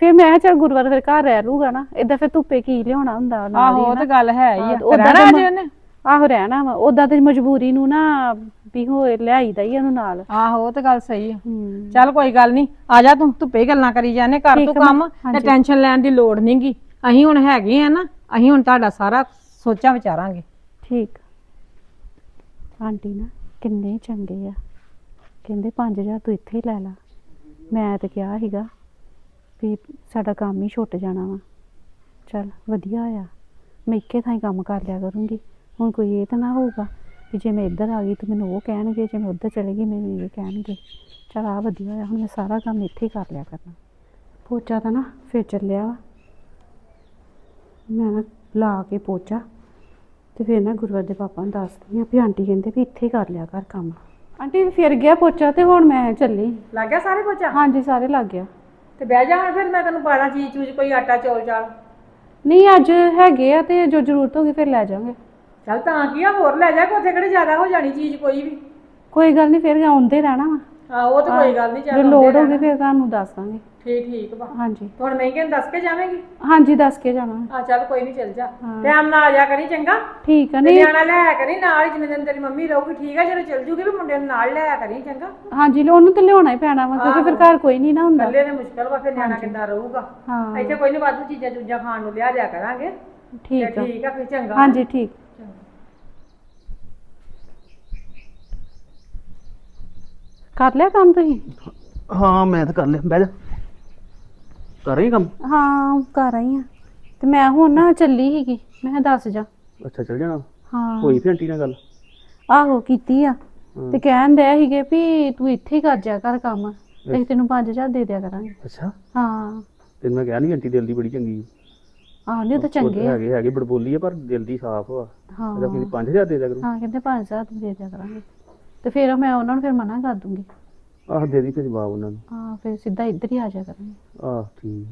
ਫਿਰ ਮੈਂ ਕਿਹਾ ਚੱਲ ਗੁਰਵਾਰ ਫਿਰ ਘਰ ਰਹਿ ਲੂਗਾ ਨਾ। ਇਦਾਂ ਫਿਰ ਧੁੱਪੇ ਕੀ ਲਿਆਉਣਾ ਹੁੰਦਾ ਨਾਲ ਆਹੋ ਹੀ ਉਹ ਨਾ। ਤਾਂ ਗੱਲ ਹੈ ਹੀ ਹਾਂ, ਆ ਤੇ ਉੱਦਾਂ ਰਹਿਣਾ ਤਾਂ ਜੇ ਉਹਨੇ? ਆਹੋ ਰਹਿਣਾ ਵਾ। ਉਦਾਂ ਤੇ ਮਜਬੂਰੀ ਨੂੰ ਨਾ ਵੀ ਹੋਏ ਲਿਆਈਦਾ ਹੀ ਉਹਨੂੰ ਨਾਲ। ਆਹੋ ਉਹ ਤਾਂ ਗੱਲ ਸਹੀ ਆ। ਹੂੰ। ਚੱਲ ਕੋਈ ਗੱਲ ਨਹੀਂ ਆ ਜਾ ਤੂੰ ਧੁੱਪੇ ਹੀ ਗੱਲਾਂ ਕਰੀ ਜਾਂਦੇ ਕਰ ਠੀਕ ਤੂੰ ਆ, ਕੰਮ ਤੇ ਹਾਂਜੀ। ਟੈਨਸ਼ਨ ਲੈਣ ਦੀ ਲੋੜ ਨਹੀਂਗੀ। ਅਸੀਂ ਹੁਣ ਹੈਗੇ ਆ ਨਾ ਅਸੀਂ ਹੁਣ ਤੁਹਾਡਾ ਸਾਰਾ ਸੋਚਾਂ ਵਿਚਾਰਾਂਗੇ। ਠੀਕ। ਆਂਟੀ ਨਾ ਕਿੰਨੇ ਚੰਗੇ ਆ। ਕਹਿੰਦੇ 5000 ਤੂੰ ਇੱਥੇ ਹੀ ਲੈ ਲਾ। ਮੈਂ ਤੇ ਕਿਹਾ ਸੀਗਾ ਵੀ ਸਾਡਾ ਕੰਮ ਹੀ ਛੁੱਟ ਜਾਣਾ ਵਾ। ਚੱਲ ਵਧੀਆ ਆ। ਮੈਂ ਇੱਕੇ ਥਾਂ ਹੀ ਕੰਮ ਕਰ ਲਿਆ ਕਰੂੰਗੀ। ਹੁਣ ਕੋਈ ਇਹ ਤਾਂ ਨਾ ਹੋਊਗਾ। ਕਿ ਜੇ ਮੈਂ ਇੱਧਰ ਆ ਗਈ ਤਾਂ ਮੈਨੂੰ ਉਹ ਕਹਿਣਗੇ ਜੇ ਮੈਂ ਉੱਧਰ ਚਲੇ ਗਈ ਮੈਨੂੰ ਇਹ ਕਹਿਣਗੇ। ਚੱਲ ਆ ਵਧੀਆ ਆ ਹੁਣ ਮੈਂ ਸਾਰਾ ਕੰਮ ਇੱਥੇ ਹੀ ਕਰ ਲਿਆ ਕਰਨਾ। ਪੋਚਾ ਤਾਂ ਨਾ ਫਿਰ ਚੱਲਿਆ ਵਾ। ਮੈਂ ਨਾ ਲਾ ਕੇ ਪੋਚਾ ਤੇ ਫਿਰ ਨਾ ਗੁਰਵਰ ਦੇ ਪਾਪਾ ਨੂੰ ਦੱਸਦੀ ਆ ਵੀ ਆਂਟੀ ਕਹਿੰਦੇ ਵੀ ਇੱਥੇ ਹੀ ਕਰ ਲਿਆ ਕਰ ਕੰਮ। ਆਂਟੀ ਫਿਰ ਗਿਆ ਪੋਚਾ ਤੇ ਹੁਣ ਮੈਂ ਚੱਲੀ। ਲੱਗ ਗਿਆ ਸਾਰੇ ਪੋਚਾ? ਹਾਂਜੀ ਸਾਰੇ ਲੱਗ ਗਿਆ। ਤੇ ਬਹਿ ਜਾ ਹੁਣ ਫਿਰ ਮੈਂ ਤੈਨੂੰ ਪਾਣਾ ਚੀਜ਼ ਚੂਜ ਕੋਈ ਆਟਾ ਚੌਲ ਚਾਲ ਨਹੀਂ ਅੱਜ ਹੈਗੇ ਆ ਤੇ ਜੋ ਜ਼ਰੂਰਤ ਹੋਗੀ ਫਿਰ ਲੈ ਜਾਵਾਂਗੇ। ਚੱਲ ਤਾਂ ਕੀ ਆ ਹੋਰ ਲੈ ਜਾ ਕਿ ਉੱਥੇ ਕਿਹੜੇ ਜ਼ਿਆਦਾ ਹੋ ਜਾਣੀ ਚੀਜ਼ ਕੋਈ ਵੀ। ਕੋਈ ਗੱਲ ਨਹੀਂ ਫਿਰ ਆਉਂਦੇ ਰਹਿਣਾ ਵਾ। ਹਾਂ ਉਹ ਤਾਂ ਕੋਈ ਗੱਲ ਨਹੀਂ ਜੇ ਚੱਲ ਲੋੜ ਹੋਗੀ ਫਿਰ ਤੁਹਾਨੂੰ ਦੱਸ ਦਾਂਗੇ। ਠੀਕ ਠੀਕ ਵਾ। ਹਾਂਜੀ। ਹੁਣ ਮਹਿੰਗੇ ਨੂੰ ਦੱਸ ਕੇ ਜਾਵੇਂਗੀ? ਹਾਂਜੀ ਦੱਸ ਕੇ ਜਾਣਾ ਆ ਚੱਲ ਕੋਈ ਨਹੀਂ ਚੱਲ ਜਾ। ਟਾਈਮ ਨਾਲ ਆ ਜਾ ਕਰੀ ਚੰਗਾ। ਠੀਕ ਆ ਤੇ ਨਹੀਂ। ਨਿਆਣਾ ਲੈ ਕਰੀ ਨਾਲ ਹੀ ਜਿੰਨੇ ਦਿਨ ਤੇਰੀ ਮੰਮੀ ਰਹੂਗੀ ਠੀਕ ਆ ਜਦੋਂ ਚੱਲ ਜੂਗੀ ਵੀ ਮੁੰਡੇ ਨੂੰ ਨਾਲ ਲੈ ਕਰੀ ਚੰਗਾ। ਹਾਂਜੀ ਲੋ ਉਹਨੂੰ ਤੇ ਲਿਆਉਣਾ ਹੀ ਪੈਣਾ ਵਾ ਕਿਉਂਕਿ ਫਿਰ ਘਰ ਕੋਈ ਨਹੀਂ ਨਾ ਹੁੰਦਾ। ਇਕੱਲੇ ਨੇ ਮੁਸ਼ਕਲ ਵਾ ਫਿਰ ਨਿਆਣਾ ਕਿੱਦਾਂ ਰਹੂਗਾ। ਹਾਂ। ਇੱਥੇ ਕੋਈ ਨਹੀਂ ਵਾਧੂ ਚੀਜ਼ਾਂ ਚੂਜ਼ਾਂ ਖਾਣ ਨੂੰ ਲਿਆ ਦਿਆ ਕਰਾਂਗੇ। ਤੇ ਠੀਕ ਆ। ਠੀਕ ਆ ਫਿਰ ਚੰਗਾ। ਹਾਂਜੀ ਠੀਕ। ਕਰ ਲਿਆ ਕੰਮ ਤੁਸੀਂ? ਹਾਂ ਮੈਂ ਤਾਂ ਕਰ ਲਿਆ। ਬਹਿ ਜਾ। ਕਰ ਰਹੀ ਕੰਮ? ਹਾਂ ਕਰ ਆਈ ਆ। ਤੇ ਮੈਂ ਹੁਣ ਨਾ ਚੱਲੀ ਸੀਗੀ। ਮੈਂ ਕਿਹਾ ਦੱਸ ਜਾ। ਅੱਛਾ ਚੱਲ ਜਾਣਾ। ਹਾਂ। ਹੋਈ ਫਿਰ ਆਂਟੀ ਨਾਲ ਗੱਲ? ਆਹੋ ਕੀਤੀ ਆ। ਤੇ ਕਹਿਣ ਦੇ ਸੀਗੇ ਵੀ ਤੂੰ ਇੱਥੇ ਹੀ ਕਰ ਜਾ ਕਰ ਕੰਮ। ਅਸੀਂ ਤੈਨੂੰ 5000 ਦੇ ਦਿਆ ਕਰਾਂਗੇ। ਅੱਛਾ। ਹਾਂ। ਤੈਨੂੰ ਮੈਂ ਕਿਹਾ ਨਹੀਂ ਆਂਟੀ ਦਿਲ ਦੀ ਬੜੀ ਚੰਗੀ ਆਹ ਨਹੀਂ ਤਾਂ ਚੰਗੇ ਆ। ਹੈਗੇ ਹੈਗੇ ਬੜਬੋਲੀ ਆ ਪਰ ਦਿਲ ਦੀ ਸਾਫ਼ ਵਾ ਹਾਂ। ਕਹਿੰਦੀ 5000 ਦੇ ਦਿਆ ਕਰੂ। ਹਾਂ ਕਹਿੰਦੇ 5000 ਦੇ ਦਿਆ ਕਰਾਂਗੇ। ਤੇ ਫਿਰ ਮੈਂ ਉਹਨਾਂ ਨੂੰ ਫਿਰ ਮਨਾ ਕਰ ਦੂੰਗੀ। ਆਹ ਦੇ ਦੀ ਫਿਰ ਜਵਾਬ ਉਹਨਾਂ ਨੂੰ। ਹਾਂ ਫਿਰ ਸਿੱਧਾ ਇੱਧਰ ਹੀ ਆ ਜਾ ਕਰਾਂਗੇ ਆਹ ਠੀਕ।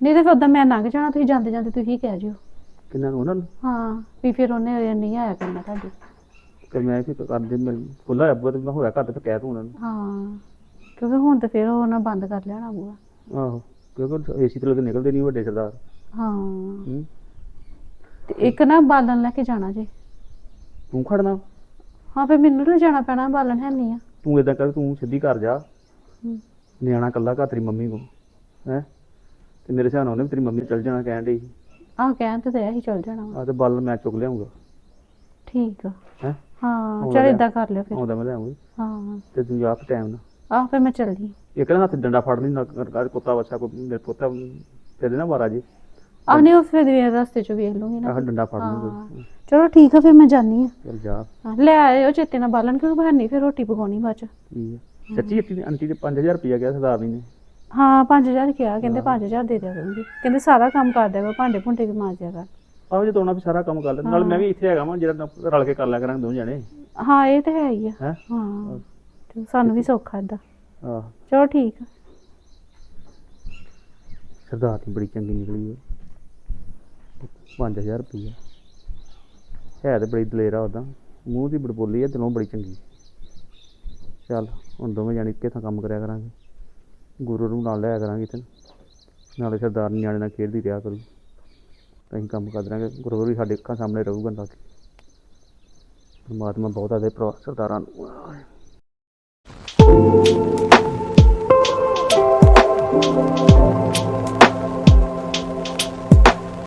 ਨਹੀਂ ਤੇ ਫਿਰ ਉਦਾਂ ਮੈਂ ਲੰਘ ਜਾਣਾ ਤੁਸੀਂ ਜਾਂਦੇ ਜਾਂਦੇ ਤੁਸੀਂ ਕਹਿ ਜਿਓ। ਕਿੰਨਾਂ ਨੂੰ ਉਹਨਾਂ ਨੂੰ? ਹਾਂ ਵੀ ਫਿਰ ਉਹਨੇ ਨਹੀਂ ਆਇਆ ਕਰਨਾ ਤੁਹਾਡੇ। ਤੇ ਮੈਂ ਫਿਰ ਕਰਦੇ ਮੈਂ ਖੁੱਲਾ ਅੱਬੂ ਤੇ ਮੈਂ ਹੋਇਆ ਘਰ ਤੇ ਕਹਿ ਦੂੰ ਉਹਨਾਂ ਨੂੰ। ਹਾਂ ਕਿਉਂਕਿ ਹੁਣ ਤਾਂ ਫਿਰ ਉਹਨਾਂ ਬੰਦ ਕਰ ਲੈਣਾ ਬੂਆ ਆਹੋ ਕਿਉਂਕਿ ਏਸੀ ਤੋਂ ਨਿਕਲਦੇ ਨਹੀਂ ਵੱਡੇ ਸਰਦਾਰ। ਹਾਂ। ਹੂੰ। ਤੇ ਇੱਕ ਨਾ ਬਾਲਣ ਲੈ ਕੇ ਜਾਣਾ ਜੇ। ਤੂੰ ਖੜਨਾ। ਹਾਂ ਫਿਰ ਮੈਨੂੰ ਲੈ ਜਾਣਾ ਪੈਣਾ ਬਾਲਣ ਹੈ ਨਹੀਂ ਆ। ਤੂੰ ਇਦਾਂ ਕਰ ਤੂੰ ਸਿੱਧੀ ਘਰ ਜਾ। ਹੂੰ। ਨਿਆਣਾ ਕੱਲਾ ਘਰ ਤੇਰੀ ਮੰਮੀ ਕੋ ਹੈ? ਤੇ ਮੇਰੇ ਹਿਸਾਬ ਨਾਲ ਉਹਨੇ ਵੀ ਤੇਰੀ ਮੰਮੀ ਚੱਲ ਜਾਣਾ ਕਹਿਣ ਡਈ ਆਹ ਕਹਿਣ ਤੇ ਤੇ ਹੀ ਚੱਲ ਜਾਣਾ ਵਾ। ਆ ਤੇ ਬਲ ਮੈਂ ਚੁੱਕ ਲਿਆਉਂਗਾ ਠੀਕ ਆ। ਹੈ? ਹਾਂ ਚਲ। ਇਦਾਂ ਕਰ ਲਿਓ ਫਿਰ। ਆਉਂਦਾ ਮੈਂ ਲਿਆਉਂਗੀ ਹਾਂ। ਤੇ ਤੂੰ ਆਪ ਟਾਈਮ ਨਾਲ। ਆਹ ਫਿਰ ਮੈਂ ਚੱਲਦੀ ਇੱਕ ਨਾ ਹੱਥ ਡੰਡਾ ਫੜ ਲਈ ਨਾ ਕਰ ਕੁੱਤਾ ਬੱਚਾ ਕੋ ਮੇਰੇ ਪੁੱਤਾ ਤੇਰੇ ਨਾ ਮਾਰਾ ਜੀ। ਆਹ ਨਹੀਂ ਉਸ ਫਿਰ ਦੇ ਰਸਤੇ ਚ ਵੇਖ ਲੂੰਗੀ ਨਾ। ਆਹ ਡੰਡਾ ਫੜ। ਲਈ ਚਲੋ ਠੀਕ ਆ ਫਿਰ ਮੈਂ ਜਾਨੀ ਆ। ਚੱਲ ਜਾ। ਹਾਂ, ਲੈ ਆਇਓ ਚੇਤੇ ਨਾਲ ਬਾਲਣ ਕਿਉਂਕਿ ਬਾਹਰ ਨਹੀਂ ਫਿਰ ਰੋਟੀ ਪਕਾਉਣੀ ਬਾਅਦ ਚ। ਠੀਕ ਹੈ ਸੱਚੀ ਆਂਟੀ ਆਂਟੀ ਦੇ 5000 ਰੁਪਇਆ ਗਿਆ ਸਰਦਾਰਨੀ ਨੇ। ਹਾਂ 5000 ਕਿਹਾ ਕਹਿੰਦੇ 5000 ਦੇ ਦਿਆ ਕਰੂੰਗੀ। ਕਹਿੰਦੇ ਸਾਰਾ ਕੰਮ ਕਰ ਦਿਆ ਕਰ ਭਾਂਡੇ ਭੁੰਡੇ ਵੀ ਦਿਆ ਕਰ। ਆਹੋ ਜੇ ਤੋਣਾ ਵੀ ਸਾਰਾ ਕੰਮ ਕਰ ਲੈ ਨਾਲ ਮੈਂ ਵੀ ਇੱਥੇ ਹੈਗਾ ਵਾਂ ਜਿਹੜਾ ਨਾ ਰਲ ਕੇ ਕਰ ਲਿਆ ਕਰਾਂਗੇ ਦੋ ਜਣੇ। ਹਾਂ ਇਹ ਤੇ ਹੈ ਹੀ ਆ। ਹੈ? ਹਾਂ। ਤੇ ਸਾਨੂੰ ਵੀ ਸੌਖਾ ਏਦਾਂ। ਆਹ। ਚਲੋ ਠੀਕ ਆ। ਸਰਦਾਰਨੀ ਬੜੀ ਚੰਗੀ ਨਿਕਲੀ ਹੈ 5000 ਰੁਪਈਆ। ਹੈ ਤੇ ਬੜੀ ਦਲੇਰਾ ਉਹਦਾ ਮੂੰਹ ਦੀ ਬੜਬੋਲੀ ਹੈ ਦਿਲੋਂ ਬੜੀ ਚੰਗੀ। ਚੱਲ, ਹੁਣ ਦੋਵੇਂ ਜਾਣੇ ਇੱਕੇ ਥਾਂ ਕੰਮ ਕਰਿਆ ਕਰਾਂਗੇ। ਗੁਰੂ ਨੂੰ ਨਾਲ ਲਿਆ ਕਰਾਂਗੇ ਤੇ ਨਾਲੇ ਸਰਦਾਰ ਨਿਆਣੇ ਨਾਲ ਖੇਡਦੀ ਰਿਹਾ ਕਰੂ। ਅਸੀਂ ਕੰਮ ਕਰ ਦਾਂਗੇ ਗੁਰੂ ਵੀ ਸਾਡੇ ਅੱਖਾਂ ਸਾਹਮਣੇ ਰਹੂਗਾ ਤਾਂ ਕਿ ਪਰਮਾਤਮਾ ਬਹੁਤ ਆਦੇ ਸਰਦਾਰਾਂ ਨੂੰ।